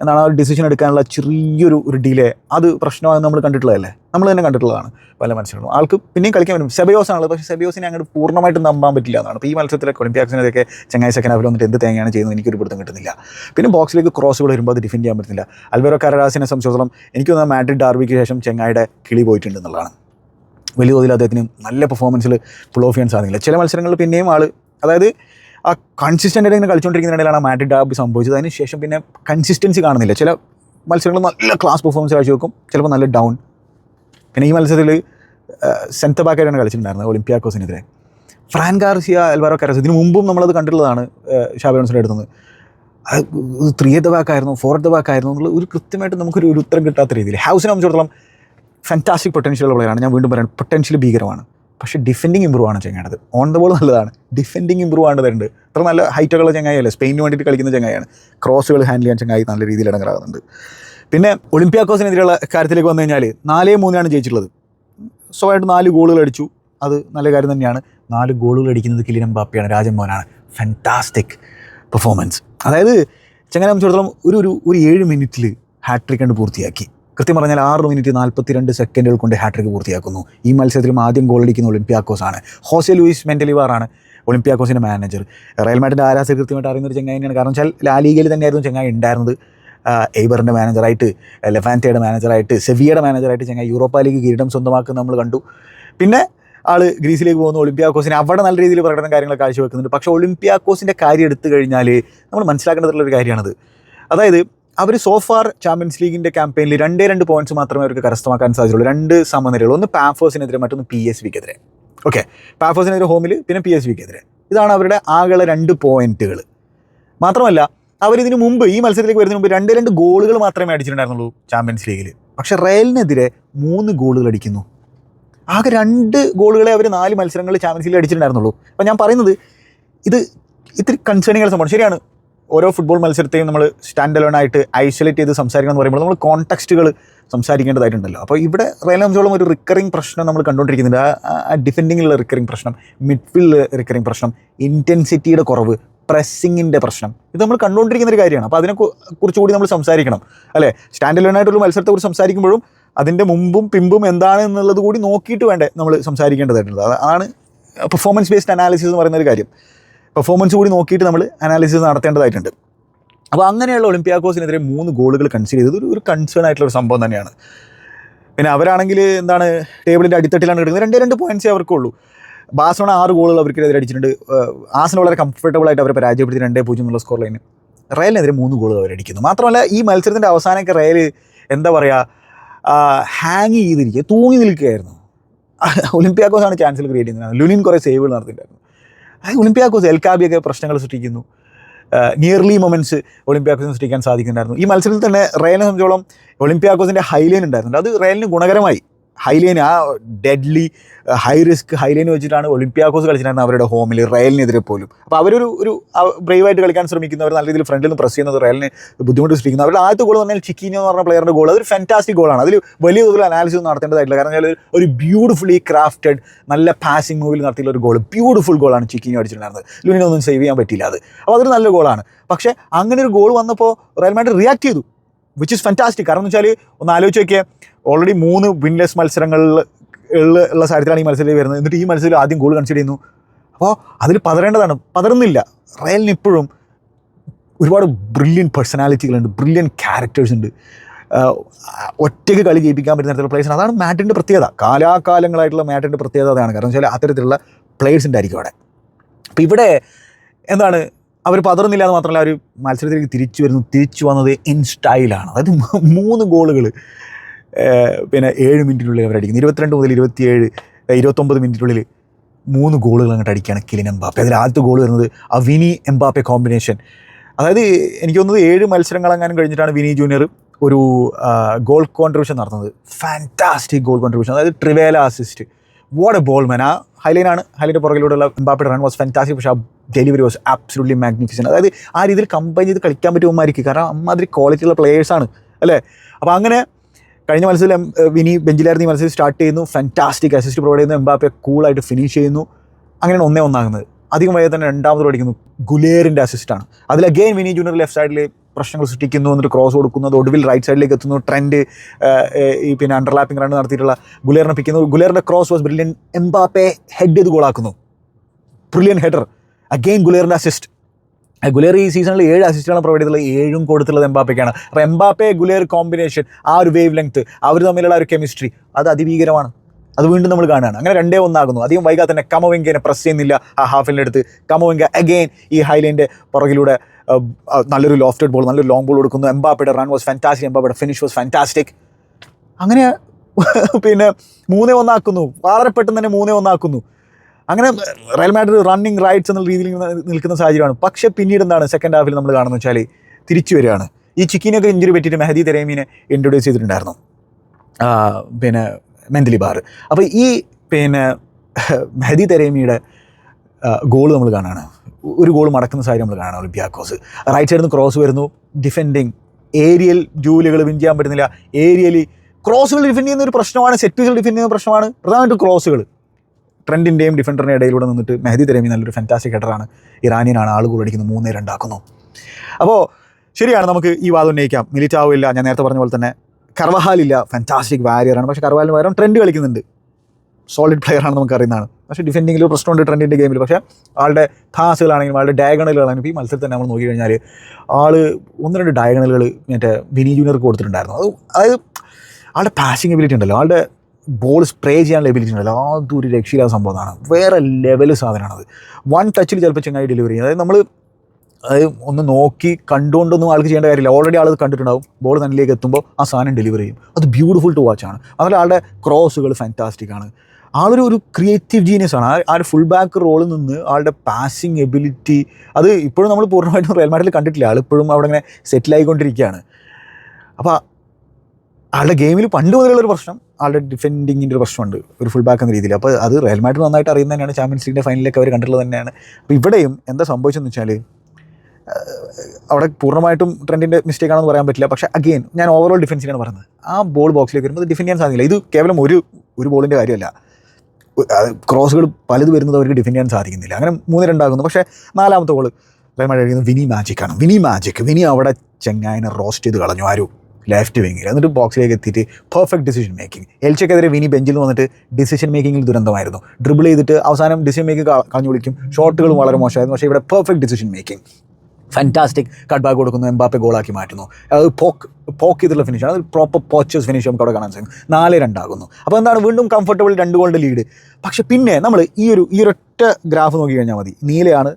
എന്താണ് ആ ഒരു ഡിസിഷൻ എടുക്കാനുള്ള ചെറിയൊരു ഒരു ഡിലേ അത് പ്രശ്നമാണെന്ന് നമ്മൾ കണ്ടിട്ടുള്ളതല്ലേ? നമ്മൾ തന്നെ കണ്ടിട്ടുള്ളതാണ് പല മത്സരങ്ങളും. ആൾക്ക് പിന്നെയും കളിക്കാൻ പറ്റും. സെബയോസ് ആണല്ലോ പക്ഷേ സെബയോസിനെ അങ്ങോട്ട് പൂർണമായിട്ട് നമ്പാൻ പറ്റില്ല എന്നാണ്. അപ്പോൾ ഈ മത്സരത്തിലൊക്കെ ഒളിമ്പിയാക്സിനൊക്കെ ചങ്ങായി സെക്കൻഡ് ഹാഫിൽ വന്നിട്ട് എന്ത് തേങ്ങയാണ് ചെയ്യുന്നത് എനിക്കൊരു പിടുത്തം കിട്ടുന്നില്ല. പിന്നെ ബോക്സിലേക്ക് ക്രോസുകൾ വരുമ്പോൾ അത് ഡിഫെൻഡ് ചെയ്യാൻ പറ്റുന്നില്ല. അൽവേറോ കരരാസിനെ സംബന്ധിച്ചിടത്തോളം എനിക്ക് തോന്നുന്നത് മാഡ്രിഡ് ഡാർബിക്ക് ശേഷം ചെങ്ങായിയുടെ കിളി പോയിട്ടുണ്ട് എന്നുള്ളതാണ്. വലിയ തോതിൽ അദ്ദേഹത്തിന് നല്ല പെർഫോമൻസിൽ പുൾ ഓഫ് ചെയ്യാൻ സാധിക്കില്ല. ചില മത്സരങ്ങളിൽ പിന്നെയും ആൾ അതായത് ആ കൺസിസ്റ്റന്റ് ഇങ്ങനെ കളിച്ചുകൊണ്ടിരിക്കുന്നതിനിടയിലാണ് മാഡ്രിഡ് ഡാബ് സംഭവിച്ചത്. അതിന് ശേഷം പിന്നെ കൺസിസ്റ്റൻസി കാണുന്നില്ല. ചില മത്സരങ്ങൾ നല്ല ക്ലാസ് പെർഫോമൻസ് കാഴ്ചവെക്കും ചിലപ്പോൾ നല്ല ഡൗൺ പിന്നെ ഈ മത്സരത്തിൽ സെന്റർ ബാക്കായിട്ടാണ് കളിച്ചിട്ടുണ്ടായിരുന്നത് ഒളിമ്പിയാക്കോസിനെതിരെ. ഫ്രാൻ ഗാർസിയ അൽവാറോ കാരസ് ഇതിന് മുമ്പും നമ്മളത് കണ്ടിട്ടുള്ളതാണ് ഷാബിയോൺസിന്റെ അടുത്തുനിന്ന്. അത് ത്രീ എത്ത ബാക്കായിരുന്നു ഫോർ എത്ത ബാക്കായിരുന്നു എന്നുള്ള ഒരു കൃത്യമായിട്ട് നമുക്കൊരു ഒരു ഉത്തരം കിട്ടാത്ത രീതിയിൽ. ഹൗസിനെ സംബന്ധിച്ചിടത്തോളം ഫാന്റാസ്റ്റിക് പൊട്ടൻഷ്യൽ ഉള്ള പ്ലെയറാണ് ഞാൻ വീണ്ടും പറയുന്നത് പൊട്ടൻഷ്യൽ ഭീകരമാണ്. പക്ഷേ ഡിഫെൻഡിങ് ഇമ്പ്രൂവ് ആണ് ചെയ്യേണ്ടത് ഓൺ ദ ബോൾ നല്ലതാണ്. ഡിഫെൻഡിങ് ഇമ്പ്രൂവ് ആണ്ടതുണ്ട് അത്ര നല്ല ഹൈറ്റുള്ള ചങ്ങായല്ലേ സ്പെയിനിന് വേണ്ടിയിട്ട് കളിക്കുന്ന ചങ്ങായാണ് ക്രോസുകൾ ഹാൻഡിൽ ചെയ്യാൻ ചങ്ങായി നല്ല രീതിയിൽ ഇടങ്ങറാകുന്നുണ്ട്. പിന്നെ ഒളിമ്പിയാക്കോസിനെതിരെയുള്ള കാര്യത്തിലേക്ക് വന്നു കഴിഞ്ഞാൽ നാലേ മൂന്നാണ് ജയിച്ചിട്ടുള്ളത്. സ്വയമായിട്ട് നാല് ഗോളുകൾ അടിച്ചു. അത് നല്ല കാര്യം തന്നെയാണ്. നാല് ഗോളുകൾ അടിക്കുന്നത് കിലിനം ബാപ്പിയാണ് രാജൻ മോഹനാണ് ഫാന്റാസ്റ്റിക് പെർഫോമൻസ് അതായത് ചങ്ങനെ സംബന്ധിച്ചിടത്തോളം ഒരു ഒരു ഒരു ഏഴ് മിനിറ്റിൽ ഹാട്രിക് കണ്ട് പൂർത്തിയാക്കി. കൃത്യം പറഞ്ഞാൽ ആറ് മിനിറ്റ് നാൽപ്പത്തി രണ്ട് സെക്കൻഡുകൾ കൊണ്ട് ഹാട്രിക് പൂർത്തിയാക്കുന്നു. ഈ മത്സരത്തിലും ആദ്യം ഗോളടിക്കുന്ന ഒളിമ്പ്യാക്കോസ് ആണ്. ഹോസെ ലൂയിസ് മെന്റലിവാറാണ് ഒളിമ്പ്യാക്കോസിന്റെ മാനേജർ റയൽ മാഡിന്റെ ആരാധകർ കൃത്യമായിട്ട് അറിയുന്ന ഒരു ചെങ്ങായി തന്നെയാണ് കാരണം വെച്ചാൽ ലാലീഗയിൽ തന്നെയായിരുന്നു ചെങ്ങായി ഉണ്ടായിരുന്നത്. എയ്ബറിന്റെ മാനേജറായിട്ട് ലെഫാന്റയുടെ മാനേജറായിട്ട് സെവിയയുടെ മാനേജറായിട്ട് ചെങ്ങായി യൂറോപ്പ ലീഗ് കിരീടം സ്വന്തമാക്കുന്ന നമ്മൾ കണ്ടു. പിന്നെ ആൾ ഗ്രീസിലേക്ക് പോകുന്നു. ഒളിമ്പ്യാക്കോസിന് അവിടെ നല്ല രീതിയിൽ പ്രകടനം കാര്യങ്ങൾ കാഴ്ചവെക്കുന്നുണ്ട്. പക്ഷേ ഒളിമ്പ്യാക്കോസിന്റെ കാര്യം എടുത്തു കഴിഞ്ഞാൽ നമ്മൾ മനസ്സിലാക്കേണ്ടതുള്ള ഒരു കാര്യമാണത്. അതായത് അവർ സോഫാർ ചാമ്പ്യൻസ് ലീഗിന്റെ ക്യാമ്പയിനിൽ രണ്ടേ രണ്ട് പോയിന്റ്സ് മാത്രമേ അവർക്ക് കരസ്ഥമാക്കാൻ സാധിച്ചുള്ളൂ. രണ്ട് സമനിലകൾ ഒന്ന് പാഫേഴ്സിനെതിരെ മറ്റൊന്ന് പി എസ് വിക്കെതിരെ ഓക്കെ പാഫേഴ്സിനെതിരെ ഹോമിൽ പിന്നെ പി എസ് വിക്കെതിരെ ഇതാണ് അവരുടെ ആകെ രണ്ട് പോയിന്റുകൾ മാത്രമല്ല അവരിതിന് മുമ്പ് ഈ മത്സരത്തിലേക്ക് വരുന്നതിന് മുമ്പ് രണ്ടേ രണ്ട് ഗോളുകൾ മാത്രമേ അടിച്ചിട്ടുണ്ടായിരുന്നുള്ളൂ ചാമ്പ്യൻസ് ലീഗിൽ പക്ഷേ റയലിനെതിരെ മൂന്ന് ഗോളുകൾ അടിക്കുന്നു. ആകെ രണ്ട് ഗോളുകളെ അവർ നാല് മത്സരങ്ങളിൽ ചാമ്പ്യൻസ് ലീഗിൽ അടിച്ചിട്ടുണ്ടായിരുന്നുള്ളൂ. അപ്പോൾ ഞാൻ പറയുന്നത് ഇത് ഇത്തിരി കൺസേണിങ്ങൾ സംഭവം ശരിയാണ്. ഓരോ ഫുട്ബോൾ മത്സരത്തെയും നമ്മൾ സ്റ്റാൻഡ് അലോൺ ആയിട്ട് ഐസൊലേറ്റ് ചെയ്ത് സംസാരിക്കണം എന്ന് പറയുമ്പോൾ നമ്മൾ കോൺടെക്സ്റ്റുകൾ സംസാരിക്കേണ്ടതായിട്ടുണ്ടല്ലോ. അപ്പോൾ ഇവിടെ സംബന്ധിച്ചോളം ഒരു റിക്കറിങ് പ്രശ്നം നമ്മൾ കണ്ടുകൊണ്ടിരിക്കുന്നുണ്ട്. ആ- ഡിഫെൻഡിങ്ങിലുള്ള റിക്കറിംഗ് പ്രശ്നം മിഡ്ഫീൽഡിലെ റിക്കറിങ് പ്രശ്നം ഇന്റൻസിറ്റിയുടെ കുറവ് പ്രസ്സിങ്ങിന്റെ പ്രശ്നം ഇത് നമ്മൾ കണ്ടുകൊണ്ടിരിക്കുന്ന ഒരു കാര്യമാണ്. അപ്പോൾ അതിനെ കു- കുറിച്ച് കൂടി നമ്മൾ സംസാരിക്കണം അല്ലേ? സ്റ്റാൻഡ് അലോൺ ആയിട്ടുള്ള മത്സരത്തെക്കുറിച്ച് സംസാരിക്കുമ്പോഴും അതിന്റെ മുമ്പും പിമ്പും എന്താണ് എന്നുള്ളത് കൂടി നോക്കിയിട്ട് വേണ്ടേ നമ്മൾ സംസാരിക്കേണ്ടതായിട്ടുള്ളത് അതാണ് പെർഫോമൻസ് ബേസ്ഡ് അനാലിസിസ് എന്ന് പറയുന്ന ഒരു കാര്യം. പെർഫോമൻസ് കൂടി നോക്കിയിട്ട് നമ്മൾ അനാലിസിസ് നടത്തേണ്ടതായിട്ടുണ്ട്. അപ്പോൾ അങ്ങനെയുള്ള ഒളിമ്പിയാക്കോസിനെതിരെ മൂന്ന് ഗോളുകൾ കൺസിഡർ ചെയ്തത് ഒരു കൺസേൺ ആയിട്ടുള്ള ഒരു സംഭവം തന്നെയാണ്. പിന്നെ അവരാണെങ്കിൽ എന്താണ് ടേബിളിന്റെ അടിത്തട്ടിലാണ് കിടക്കുന്നത്. രണ്ടേ രണ്ട് പോയിന്റ്സേ അവർക്കുള്ളൂ. ബാസോണ ആറ് ഗോളുകൾ അവർക്കെതിരെ അടിച്ചിട്ടുണ്ട്. ആസിന് വളരെ കംഫർട്ടബിൾ ആയിട്ട് അവരെ പരാജയപ്പെടുത്തി രണ്ടേ പൂജ്യം എന്നുള്ള സ്കോർ ലൈന് റയലിനെതിരെ മൂന്ന് ഗോളുകൾ അവരടിക്കുന്നു മാത്രമല്ല ഈ മത്സരത്തിന്റെ അവസാനമൊക്കെ റയൽ എന്താ പറയുക ഹാങ് ചെയ്തിരിക്കുക തൂങ്ങി നിൽക്കുകയായിരുന്നു. ഒളിമ്പിയാക്കോസ് ചാൻസൽ ക്രിയേറ്റ് ചെയ്യുന്നത്. ലുനിൻ കുറേ സേവുകൾ നടത്തിയിട്ടുണ്ടായിരുന്നു. ഒളിമ്പിയാക്കോസ് എൽക്കാബിയൊക്കെ പ്രശ്നങ്ങൾ സൃഷ്ടിക്കുന്നു. നിയർലി മൊമെന്റ്സ് ഒളിമ്പ്യാക്കോസിന് സൃഷ്ടിക്കാൻ സാധിക്കുന്നുണ്ടായിരുന്നു. ഈ മത്സരത്തിൽ തന്നെ റയലിനെ സംബന്ധിച്ചോളം ഒളിമ്പ്യാക്കോസിന്റെ ഹൈലൈൻ ഉണ്ടായിരുന്നുണ്ട് അത് റയലിന് ഗുണകരമായി. ഹൈലൈൻ ആ ഡെഡ്ലി ഹൈ റിസ്ക് ഹൈലൈൻ വെച്ചിട്ടാണ് ഒളിമ്പ്യാക്കോസ് കളിച്ചിട്ടുണ്ടായിരുന്നത് അവരുടെ ഹോമിൽ റയലിനെതിരെ പോലും. അപ്പോൾ അവരൊരു ഒരു ബ്രേവായിട്ട് കളിക്കാൻ ശ്രമിക്കുന്നവർ നല്ല രീതിയിൽ ഫ്രണ്ടിൽ നിന്ന് പ്രസ് ചെയ്യുന്നത് റയലിന് ബുദ്ധിമുട്ട് സൃഷ്ടിക്കുന്നു. അവരുടെ ആദ്യത്തെ ഗോൾ പറഞ്ഞാൽ ചിക്കിനോ എന്ന് പറഞ്ഞ പ്ലെയറിന്റെ ഗോൾ അതൊരു ഫാന്റാസ്റ്റിക് ഗോളാണ് അതിൽ വലിയ തോതിൽ അനാലിസിസ് നടത്തേണ്ടതായിട്ടില്ല. കാരണം വെച്ചാൽ ഒരു ബ്യൂട്ടിഫുള്ളി ക്രാഫ്റ്റഡ് നല്ല പാസിംഗ് മൂവിൽ നടത്തിയുള്ള ഒരു ഗോൾ ബ്യൂട്ടിഫുൾ ഗോളാണ് ചിക്കിനോ അടിച്ചിട്ടുണ്ടായിരുന്നത്. ലുവിനൊന്നും സേവ് ചെയ്യാൻ പറ്റില്ല അത്. അപ്പോൾ അതൊരു നല്ല ഗോളാണ് പക്ഷേ അങ്ങനെ ഒരു ഗോൾ വന്നപ്പോൾ റയൽ മാഡ്രിഡ് റിയാക്ട് ചെയ്തു. വിച്ച് ഇസ് ഫാന്റാസ്റ്റിക് കാരണം എന്ന് വെച്ചാൽ ഒന്ന് ആലോചിച്ച് നോക്കിയാൽ ഓൾറെഡി മൂന്ന് വിൻലെസ് മത്സരങ്ങളിൽ ഉള്ള ഉള്ള സാഹചര്യത്തിലാണ് ഈ മത്സരത്തിൽ വരുന്നത്. എന്നിട്ട് ഈ മത്സരത്തിൽ ആദ്യം ഗോൾ കൺസിഡർ ചെയ്യുന്നു. അപ്പോൾ അതിൽ പതറേണ്ടതാണ്. പതറുന്നില്ല. റയലിന് ഇപ്പോഴും ഒരുപാട് ബ്രില്യൻ പേഴ്സണാലിറ്റികളുണ്ട് ബ്രില്യൻ ക്യാരക്ടേഴ്സ് ഉണ്ട്. ഒറ്റയ്ക്ക് കളി ജയിപ്പിക്കാൻ പറ്റുന്ന തരത്തിലുള്ള പ്ലേയേഴ്സാണ് അതാണ് മാറ്റിന്റെ പ്രത്യേകത. കാലാകാലങ്ങളായിട്ടുള്ള മാറ്റിന്റെ പ്രത്യേകത അതാണ്. കാരണം വെച്ചാൽ അത്തരത്തിലുള്ള പ്ലേയേഴ്സ് ഉണ്ടായിരിക്കും അവിടെ. അപ്പോൾ ഇവിടെ എന്താണ് അവർ പതറുന്നില്ല എന്ന് മാത്രമല്ല അവർ മത്സരത്തിലേക്ക് തിരിച്ചു വരുന്നു. തിരിച്ചു വന്നത് ഇൻ സ്റ്റൈലാണ് അതായത് മൂന്ന് ഗോളുകൾ പിന്നെ ഏഴ് മിനിറ്റിനുള്ളിൽ അവർ അടിക്കുന്നു. ഇരുപത്തിരണ്ട് മുതൽ ഇരുപത്തിയേഴ് ഇരുപത്തൊമ്പത് മിനിറ്റിനുള്ളിൽ മൂന്ന് ഗോളുകൾ അങ്ങോട്ട് അടിക്കുകയാണ് കിലിൻ എംബാപ്പെ. അതിൽ ആദ്യത്തെ ഗോൾ വരുന്നത് ആ വിനി എംബാപ്പെ കോമ്പിനേഷൻ അതായത് എനിക്ക് തോന്നുന്നത് ഏഴ് മത്സരങ്ങളെങ്ങാനും കഴിഞ്ഞിട്ടാണ് വിനി ജൂനിയർ ഒരു ഗോൾ കോൺട്രിബ്യൂഷൻ നടത്തുന്നത്. ഫാന്റാസ്റ്റിക് ഗോൾ കോൺട്രിബ്യൂഷൻ അതായത് ട്രിവേല assist what a ball man ആ ഹൈലൈനാണ് ഹൈലൈന്റെ പുറകിലൂടെയുള്ള എംബാപ്പയുടെ റൺ വാസ് ഫാന്റാസ്റ്റിക് പക്ഷേ ആ ഡെലിവറി വാസ് ആബ്സലൂട്ട്ലി മാഗ്നിഫിസൻ അതായത് ആ രീതിയിൽ കമ്പൈൻ ചെയ്ത് കളിക്കാൻ പറ്റുമായിരിക്കും കാരണം അമ്മാതിരി ക്വാളിറ്റിയുള്ള പ്ലേയേഴ്സാണ് അല്ലേ? അപ്പോൾ അങ്ങനെ കഴിഞ്ഞ മത്സരത്തിൽ വിനി ബെഞ്ചിലായിരുന്നു ഈ മത്സരം സ്റ്റാർട്ട് ചെയ്യുന്നു. ഫാന്റാസ്റ്റിക് അസിസ്റ്റ് പ്രൊവൈഡ് ചെയ്യുന്നു. എംബാപ്പെ കൂളായിട്ട് ഫിനിഷ് ചെയ്യുന്നു. അങ്ങനെയാണ് ഒന്നേ ഒന്നാകുന്നത്. അധികം വൈകി തന്നെ രണ്ടാമത് അടിക്കുന്നു. ഗുലേറിന്റെ അസിസ്റ്റാണ് അതിൽ അഗെയിൻ വിനി ജൂനിയർ ലെഫ്റ്റ് സൈഡിൽ പ്രശ്നങ്ങൾ സൃഷ്ടിക്കുന്നു എന്നിട്ട് ക്രോസ് കൊടുക്കുന്നു. അത് ഒടുവിൽ റൈറ്റ് സൈഡിലേക്ക് എത്തുന്നു. ട്രെൻഡ് ഈ പിന്നെ അണ്ടർലാപ്പിംഗ് റൺ നടത്തിയിട്ടുള്ള ഗുലേറിനെ പിക്കുന്നു ഗുലേറിന്റെ cross was brilliant Mbappe head ചെയ്ത് ഗോളാക്കുന്നു ബ്രില്യൻ ഹെഡർ അഗെയിൻ ഗുലേറിന്റെ അസിസ്റ്റ് ഗുലേർ ഈ സീസണിൽ ഏഴ് അസിസ്റ്റുകളാണ് പ്രൊവൈഡ് ചെയ്തിട്ടുള്ളത്. ഏഴും കൊടുത്തുള്ളത് എംബാപ്പയ്ക്കാണ്. അപ്പോൾ എംബാപ്പെ ഗുലേർ കോമ്പിനേഷൻ ആ ഒരു വേവ് ലെങ്ത് അവർ തമ്മിലുള്ള ഒരു കെമിസ്ട്രി അത് അതിഭീകരമാണ്. അത് വീണ്ടും നമ്മൾ കാണുകയാണ്. അങ്ങനെ രണ്ടേ ഒന്നാകുന്നു. അധികം വൈകാതെ തന്നെ കമവെങ്കനെ പ്രസ് ചെയ്യുന്നില്ല ആ ഹാഫിന്റെ അടുത്ത്. കമവെങ്ക അഗെയിൻ ഈ ഹൈലൈന്റെ പുറകിലൂടെ നല്ലൊരു ലോഫ്റ്റഡ് ബോൾ നല്ലൊരു ലോങ് ബോൾ കൊടുക്കുന്നു. എംബാപ്പയുടെ റൺ വാസ് ഫാന്റാസ്റ്റിക് എംബാപ്പയുടെ ഫിനിഷ് വാസ് ഫാന്റാസ്റ്റിക് അങ്ങനെ പിന്നെ മൂന്നേ ഒന്നാക്കുന്നു. വളരെ പെട്ടെന്ന് തന്നെ മൂന്നേ ഒന്നാക്കുന്നു. അങ്ങനെ റയൽ മാഡ്രിഡ് റണ്ണിങ് റൈറ്റ്സ് എന്നുള്ള രീതിയിൽ നിൽക്കുന്ന സാഹചര്യമാണ്. പക്ഷേ പിന്നീട് എന്താണ്? സെക്കൻഡ് ഹാഫിൽ നമ്മൾ കാണുന്നത് വെച്ചാൽ തിരിച്ചു വരികയാണ്. ഈ ചിക്കിനൊക്കെ ഇഞ്ചുറി പറ്റിയിട്ട് മെഹദി തെരേമീനെ ഇൻട്രൊഡ്യൂസ് ചെയ്തിട്ടുണ്ടായിരുന്നു. പിന്നെ മെന്തലി ബാർ അപ്പോൾ ഈ പിന്നെ മെഹദി തെരേമിയുടെ ഗോൾ നമ്മൾ കാണുകയാണ്. ഒരു ഗോൾ മടക്കുന്ന സാഹചര്യം നമ്മൾ കാണാം ഒളിമ്പ്യാക്കോസ്. റൈറ്റ് സൈഡിൽ നിന്ന് ക്രോസ് വരുന്നു. ഡിഫെൻഡിങ് ഏരിയൽ ജൂലികൾ വിൻ ചെയ്യാൻ പറ്റുന്നില്ല. ഏരിയലി ക്രോസുകൾ ഡിഫെൻഡ് ചെയ്യുന്ന ഒരു പ്രശ്നമാണ്. സെറ്റ് പീസുകൾ ഡിഫെൻഡ് ചെയ്യുന്ന പ്രശ്നമാണ്. പ്രധാനമായിട്ടും ക്രോസുകൾ ട്രെൻഡിന്റെയും ഡിഫൻഡറിന്റെ ഇടയിലൂടെ നിന്നിട്ട് മെഹദി തെരേമി നല്ലൊരു ഫാന്റാസ്റ്റിക് ഹെഡറാണ് ഇറാനിയനാണ് ആൾ ഗോൾ അടിക്കുന്നത് മൂന്നേ രണ്ടാക്കുന്നു അപ്പോൾ ശരിയാണ് നമുക്ക് ഈ വാദം ഉന്നയിക്കാം. മിലിറ്റാവില്ല ഞാൻ നേരത്തെ പറഞ്ഞ പോലെ തന്നെ കർവഹാലില്ല. ഫാന്റാസ്റ്റിക് വാരിയറാണ് പക്ഷേ കർവാലിന് പകരം ട്രെൻഡ് കളിക്കുന്നുണ്ട്. സോളിഡ് പ്ലെയർ ആണെന്ന് നമുക്ക് അറിയുന്നതാണ് പക്ഷേ ഡിഫെൻഡിങ്ങിൽ പ്രശ്നമുണ്ട് ട്രെൻഡിന്റെ ഗെയിമിൽ പക്ഷേ ആളുടെ പാസുകളാണെങ്കിലും ആളുടെ ഡയഗണലുകളാണെങ്കിലും ഈ മത്സരത്തിൽ നമ്മൾ നോക്കി കഴിഞ്ഞാൽ ആൾ ഒന്ന് രണ്ട് ഡയഗണലുകൾ മറ്റേ വിനി ജൂനിയർക്ക് കൊടുത്തിട്ടുണ്ടായിരുന്നു. അത് അതായത് ആളുടെ പാസിംഗ് എബിലിറ്റി ഉണ്ടല്ലോ. ആളുടെ ബോൾ സ്പ്രേ ചെയ്യാനുള്ള എബിലിറ്റി ഉണ്ടല്ലോ. അതൊരു രക്ഷയില്ലാത്ത സംഭവമാണ്. വേറെ ലെവൽ സാധനമാണത്. വൺ ടച്ചിൽ ചിലപ്പോൾ ചെങ്ങായി ഡെലിവറി ചെയ്യും. അതായത് നമ്മൾ അത് ഒന്ന് നോക്കി കണ്ടുകൊണ്ടൊന്നും ആൾക്ക് ചെയ്യേണ്ട കാര്യമില്ല. ഓൾറെഡി ആൾ കണ്ടിട്ടുണ്ടാവും. ബോൾ തന്നിലേക്ക് എത്തുമ്പോൾ ആ സാധനം ഡെലിവറി ചെയ്യും. അത് ബ്യൂട്ടിഫുൾ ടു വാച്ചാണ് ആണ്. അതുപോലെ ആളുടെ ക്രോസുകൾ ഫാന്റാസ്റ്റിക് ആണ്. ആളൊരു ഒരു ക്രിയേറ്റീവ് ജീനിയസ് ആണ്. ആ- ഒരു ഫുൾ ബാക്ക് റോളിൽ നിന്ന് ആളുടെ പാസിംഗ് എബിലിറ്റി അത് ഇപ്പോഴും നമ്മൾ പൂർണമായിട്ടും റയൽ മാഡ്രിൽ കണ്ടിട്ടില്ല. ആൾ ഇപ്പോഴും അവിടെ ഇങ്ങനെ സെറ്റിൽ ആയിക്കൊണ്ടിരിക്കുകയാണ്. അപ്പോൾ ആളുടെ ഗെയിമിൽ പണ്ട് മുതലുള്ള ഒരു പ്രശ്നം ആളുടെ ഡിഫെൻഡിങ്ങിന്റെ ഒരു പ്രശ്നമുണ്ട് ഒരു ഫുൾ ബാക്ക് എന്ന രീതിയിൽ. അപ്പോൾ അത് റയൽ മാഡ്രിഡ് നന്നായിട്ട് അറിയുന്ന തന്നെയാണ്. ചാമ്പ്യൻസ് ലീഗിന്റെ ഫൈനലിലേക്ക് അവർ കണ്ടിട്ടുള്ളത് തന്നെയാണ്. അപ്പോൾ ഇവിടെയും എന്താ സംഭവിച്ചതെന്ന് വെച്ചാൽ അവിടെ പൂർണമായിട്ടും ട്രെൻഡിന്റെ മിസ്റ്റേക്ക് ആണെന്ന് പറയാൻ പറ്റില്ല. പക്ഷേ അഗെയിൻ ഞാൻ ഓവറോൾ ഡിഫൻസിനാണ് പറയുന്നത് ആ ബോൾ ബോക്സിലേക്ക് വരുമ്പോൾ ഡിഫെൻഡ് ചെയ്യാൻ സാധിക്കില്ല ഇത് കേവലം ഒരു ഒരു ബോളിന്റെ കാര്യമല്ല. ക്രോസുകൾ പലത് വരുന്നത് അവർക്ക് ഡിഫെൻഡ് ചെയ്യാൻ സാധിക്കുന്നില്ല. അങ്ങനെ മൂന്ന് രണ്ടാകുന്നു. പക്ഷേ നാലാമത്തെ ഗോൾ റയൽ മാഡ്രിഡ് കളിക്കുന്നത് വിനി മാജിക്കാണ് വിനി മാജിക് വിനി അവിടെ ചെങ്ങായിനെ റോസ്റ്റ് ചെയ്ത് കളഞ്ഞു. ആരും? ലെഫ്റ്റ് വിങ്ങിൽ എന്നിട്ട് ബോക്സിലേക്ക് എത്തിയിട്ട് പെർഫെക്റ്റ് ഡിസിഷൻ മേക്കിംഗ് എൽച്ചക്കെതിരെ വിനി ബെഞ്ചിൽ വന്നിട്ട് ഡിസിഷൻ മേക്കിങ്ങിൽ ദുരന്തമായിരുന്നു. ഡ്രിബിൾ ചെയ്തിട്ട് അവസാനം ഡിസിഷൻ മേക്കിംഗ് കളഞ്ഞു വിളിക്കും. ഷോട്ടുകളും വളരെ മോശമായിരുന്നു. പക്ഷേ ഇവിടെ perfect decision making fantastic cut back കൊടുക്കുന്നു എംബാപ്പെ ഗോളാക്കി മാറ്റുന്നു. അത് പോക്ക് പോക്ക് ഇതിലുള്ള ഫിനിഷാണ് അത് പ്രോപ്പർ പോച്ചേഴ്സ് ഫിനിഷ് നമുക്ക് അവിടെ കാണാൻ സാധിക്കും. നാല് രണ്ടാകുന്നു. അപ്പോൾ എന്താണ് വീണ്ടും കംഫർട്ടബിൾ രണ്ട് ഗോളിന്റെ ലീഡ് പക്ഷെ പിന്നെ നമ്മൾ ഈ ഒരു ഈ ഒരൊറ്റ ഗ്രാഫ് നോക്കി കഴിഞ്ഞാൽ മതി. നീലയാണ്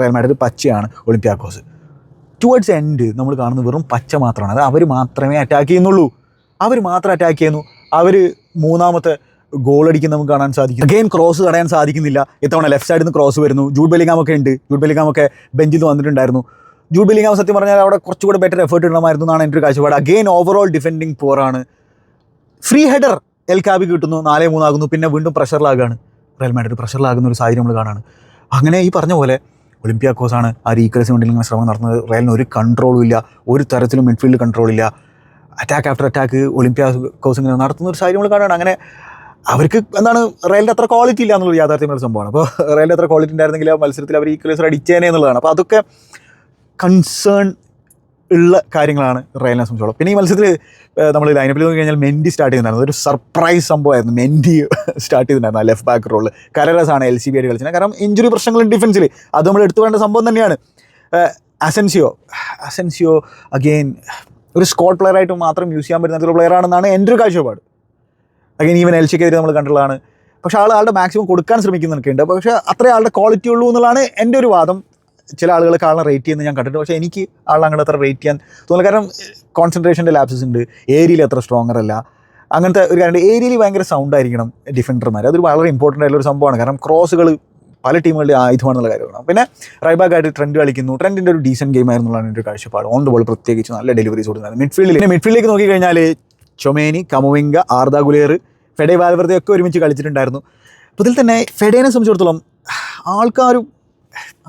റയൽ മാഡ്രിഡ് പച്ചയാണ് ഒളിമ്പ്യാക്കോസ് ടുവേർഡ്സ് എൻഡ് നമ്മൾ കാണുന്നത് വെറും പച്ച മാത്രമാണ്. അത് അവർ മാത്രമേ അറ്റാക്ക് ചെയ്യുന്നുള്ളൂ. അവർ മാത്രം അറ്റാക്ക് ചെയ്യുന്നു. അവർ മൂന്നാമത്തെ ഗോൾ അടിക്കുന്ന നമുക്ക് കാണാൻ സാധിക്കും അഗെയിൻ ക്രോസ് തടയാൻ സാധിക്കുന്നില്ല. ഇത്തവണ ലെഫ്റ്റ് സൈഡിൽ നിന്ന് ക്രോസ് വരുന്നു. ജൂഡ് ബെലിംഗാം ഒക്കെ ഉണ്ട്. ജൂഡ് ബെലിംഗാം ഒക്കെ ബെഞ്ചിൽ നിന്ന് വന്നിട്ടുണ്ടായിരുന്നു. ജൂഡ് ബെലിംഗാം സത്യം പറഞ്ഞാൽ അവിടെ കുറച്ചുകൂടെ ബെറ്റർ എഫേർട്ട് ഇടണമായിരുന്നു എന്നാണ് എന്റെ ഒരു കാഴ്ചപ്പാട്. അഗെയിൻ ഓവറോൾ ഡിഫെൻഡിങ് പോറാണ് ഫ്രീ ഹെഡർ എൽ കാബി കിട്ടുന്നു. നാലേ മൂന്നാകുന്നു. പിന്നെ വീണ്ടും പ്രഷറിലാകുകയാണ് റയൽ മാഡ്രിഡ് പ്രഷറിലാകുന്ന ഒരു സാഹചര്യം നമ്മൾ കാണാണ്. അങ്ങനെ ഈ പറഞ്ഞ പോലെ ഒളിമ്പിയാക്കോസാണ് ആ റീക്രസിന് വേണ്ടി ഇങ്ങനെ ശ്രമം നടത്തുന്നത് റയലിന് ഒരു കൺട്രോളും ഇല്ല. ഒരു തരത്തിലും മിഡ്ഫീൽഡ് കൺട്രോൾ ഇല്ല. അറ്റാക്ക് ആഫ്റ്റർ അറ്റാക്ക് ഒളിമ്പിയാക്കോസ് ഇങ്ങനെ നടത്തുന്ന ഒരു സാഹചര്യം നമ്മൾ കാണുകയാണ്. അങ്ങനെ അവർക്ക് എന്താണ് റയലിന്റെ അത്ര ക്വാളിറ്റി ഇല്ല എന്നുള്ളൊരു യാഥാർത്ഥ്യമായ സംഭവമാണ്. അപ്പോൾ റയലിന്റെ അത്ര ക്വാളിറ്റി ഉണ്ടായിരുന്നെങ്കിൽ ആ മത്സരത്തിൽ അവർ ഈക്വലൈസർ അടിച്ചേനെ എന്നുള്ളതാണ്. അപ്പോൾ അതൊക്കെ കൺസേൺ ഉള്ള കാര്യങ്ങളാണ് റയലിനെ സംബന്ധിച്ചോളം. പിന്നെ ഈ മത്സരത്തിൽ നമ്മൾ ലൈനപ്പിൽ നോക്കി കഴിഞ്ഞാൽ മെൻഡി സ്റ്റാർട്ട് ചെയ്തിട്ടുണ്ടായിരുന്നു. ഒരു സർപ്രൈസ് സംഭവമായിരുന്നു. മെൻഡി സ്റ്റാർട്ട് ചെയ്തിട്ടുണ്ടായിരുന്നു ആ ലെഫ്റ്റ് ബാക്ക് റോളിൽ കരറസാണ് എൽ സി ബി ആയിട്ട് കളിച്ചത്. കാരണം ഇഞ്ചുറി പ്രശ്നങ്ങളും ഡിഫൻസിൽ അത് നമ്മൾ എടുത്തു വേണ്ട സംഭവം തന്നെയാണ്. അസെൻസിയോ? അസെൻസിയോ അഗെയിൻ ഒരു സ്കോഡ് പ്ലെയർ ആയിട്ട് മാത്രം യൂസ് ചെയ്യാൻ പറ്റുന്ന ഒരു പ്ലെയർ ആണെന്നാണ് എന്റെ ഒരു കാഴ്ചപ്പാട്. അഗെയിൻ ഈവൻ എൽഷിക്കെതിരെ നമ്മൾ കണ്ടുള്ളതാണ് പക്ഷേ ആൾ ആളുടെ മാക്സിമം കൊടുക്കാൻ ശ്രമിക്കുന്നതൊക്കെ ഉണ്ട്. പക്ഷേ അത്രേ ആളുടെ ക്വാളിറ്റി ഉള്ളൂ എന്നുള്ളതാണ് എന്റെ ഒരു വാദം. ചില ആളുകൾ ആളെ റേറ്റ് ചെയ്യുന്നത് ഞാൻ കണ്ടിട്ടുണ്ട്. പക്ഷേ എനിക്ക് ആളെ അങ്ങോട്ട് അത്ര റേറ്റ് ചെയ്യാൻ തോന്നുന്നു കാരണം കോൺസെൻട്രേഷന്റെ ലാപ്സസ് ഉണ്ട്. ഏരിയയിൽ അത്ര സ്ട്രോങ്ങർ അല്ല. അങ്ങനത്തെ ഒരു കാര്യം ഏരിയയിൽ ഭയങ്കര സൗണ്ട് ആയിരിക്കണം ഡിഫൻഡർമാർ അതൊരു വളരെ ഇമ്പോർട്ടന്റ് ആയിട്ടുള്ള ഒരു സംഭവമാണ്. കാരണം ക്രോസുകൾ പല ടീമുകളുടെ ആയുധമാണെന്നുള്ള കാര്യമാണ്. പിന്നെ റൈബാക്കായിട്ട് ട്രെൻഡ് കളിക്കുന്നു. ട്രെൻഡിന്റെ ഒരു ഡീസന്റ് ഗെയിം ആയിരുന്നുള്ളതാണ് എന്റെ ഒരു കാഴ്ചപ്പാട്. ഓൺ ബോൾ പ്രത്യേകിച്ച് നല്ല ഡെലിവറീസ് കൊടുക്കുന്നത്. മിഡ്ഫീൽഡിൽ പിന്നെ മിഡ്ഫീൽഡിലേക്ക് നോക്കിക്കഴിഞ്ഞാൽ Tchouameni Camavinga Arda Guler Fede വാൽവർദ്ദേ ഒക്കെ ഒരുമിച്ച് കളിച്ചിട്ടുണ്ടായിരുന്നു. അപ്പോൾ ഇതിൽ തന്നെ ഫെഡേനെ സംബന്ധിച്ചിടത്തോളം ആൾക്കാർ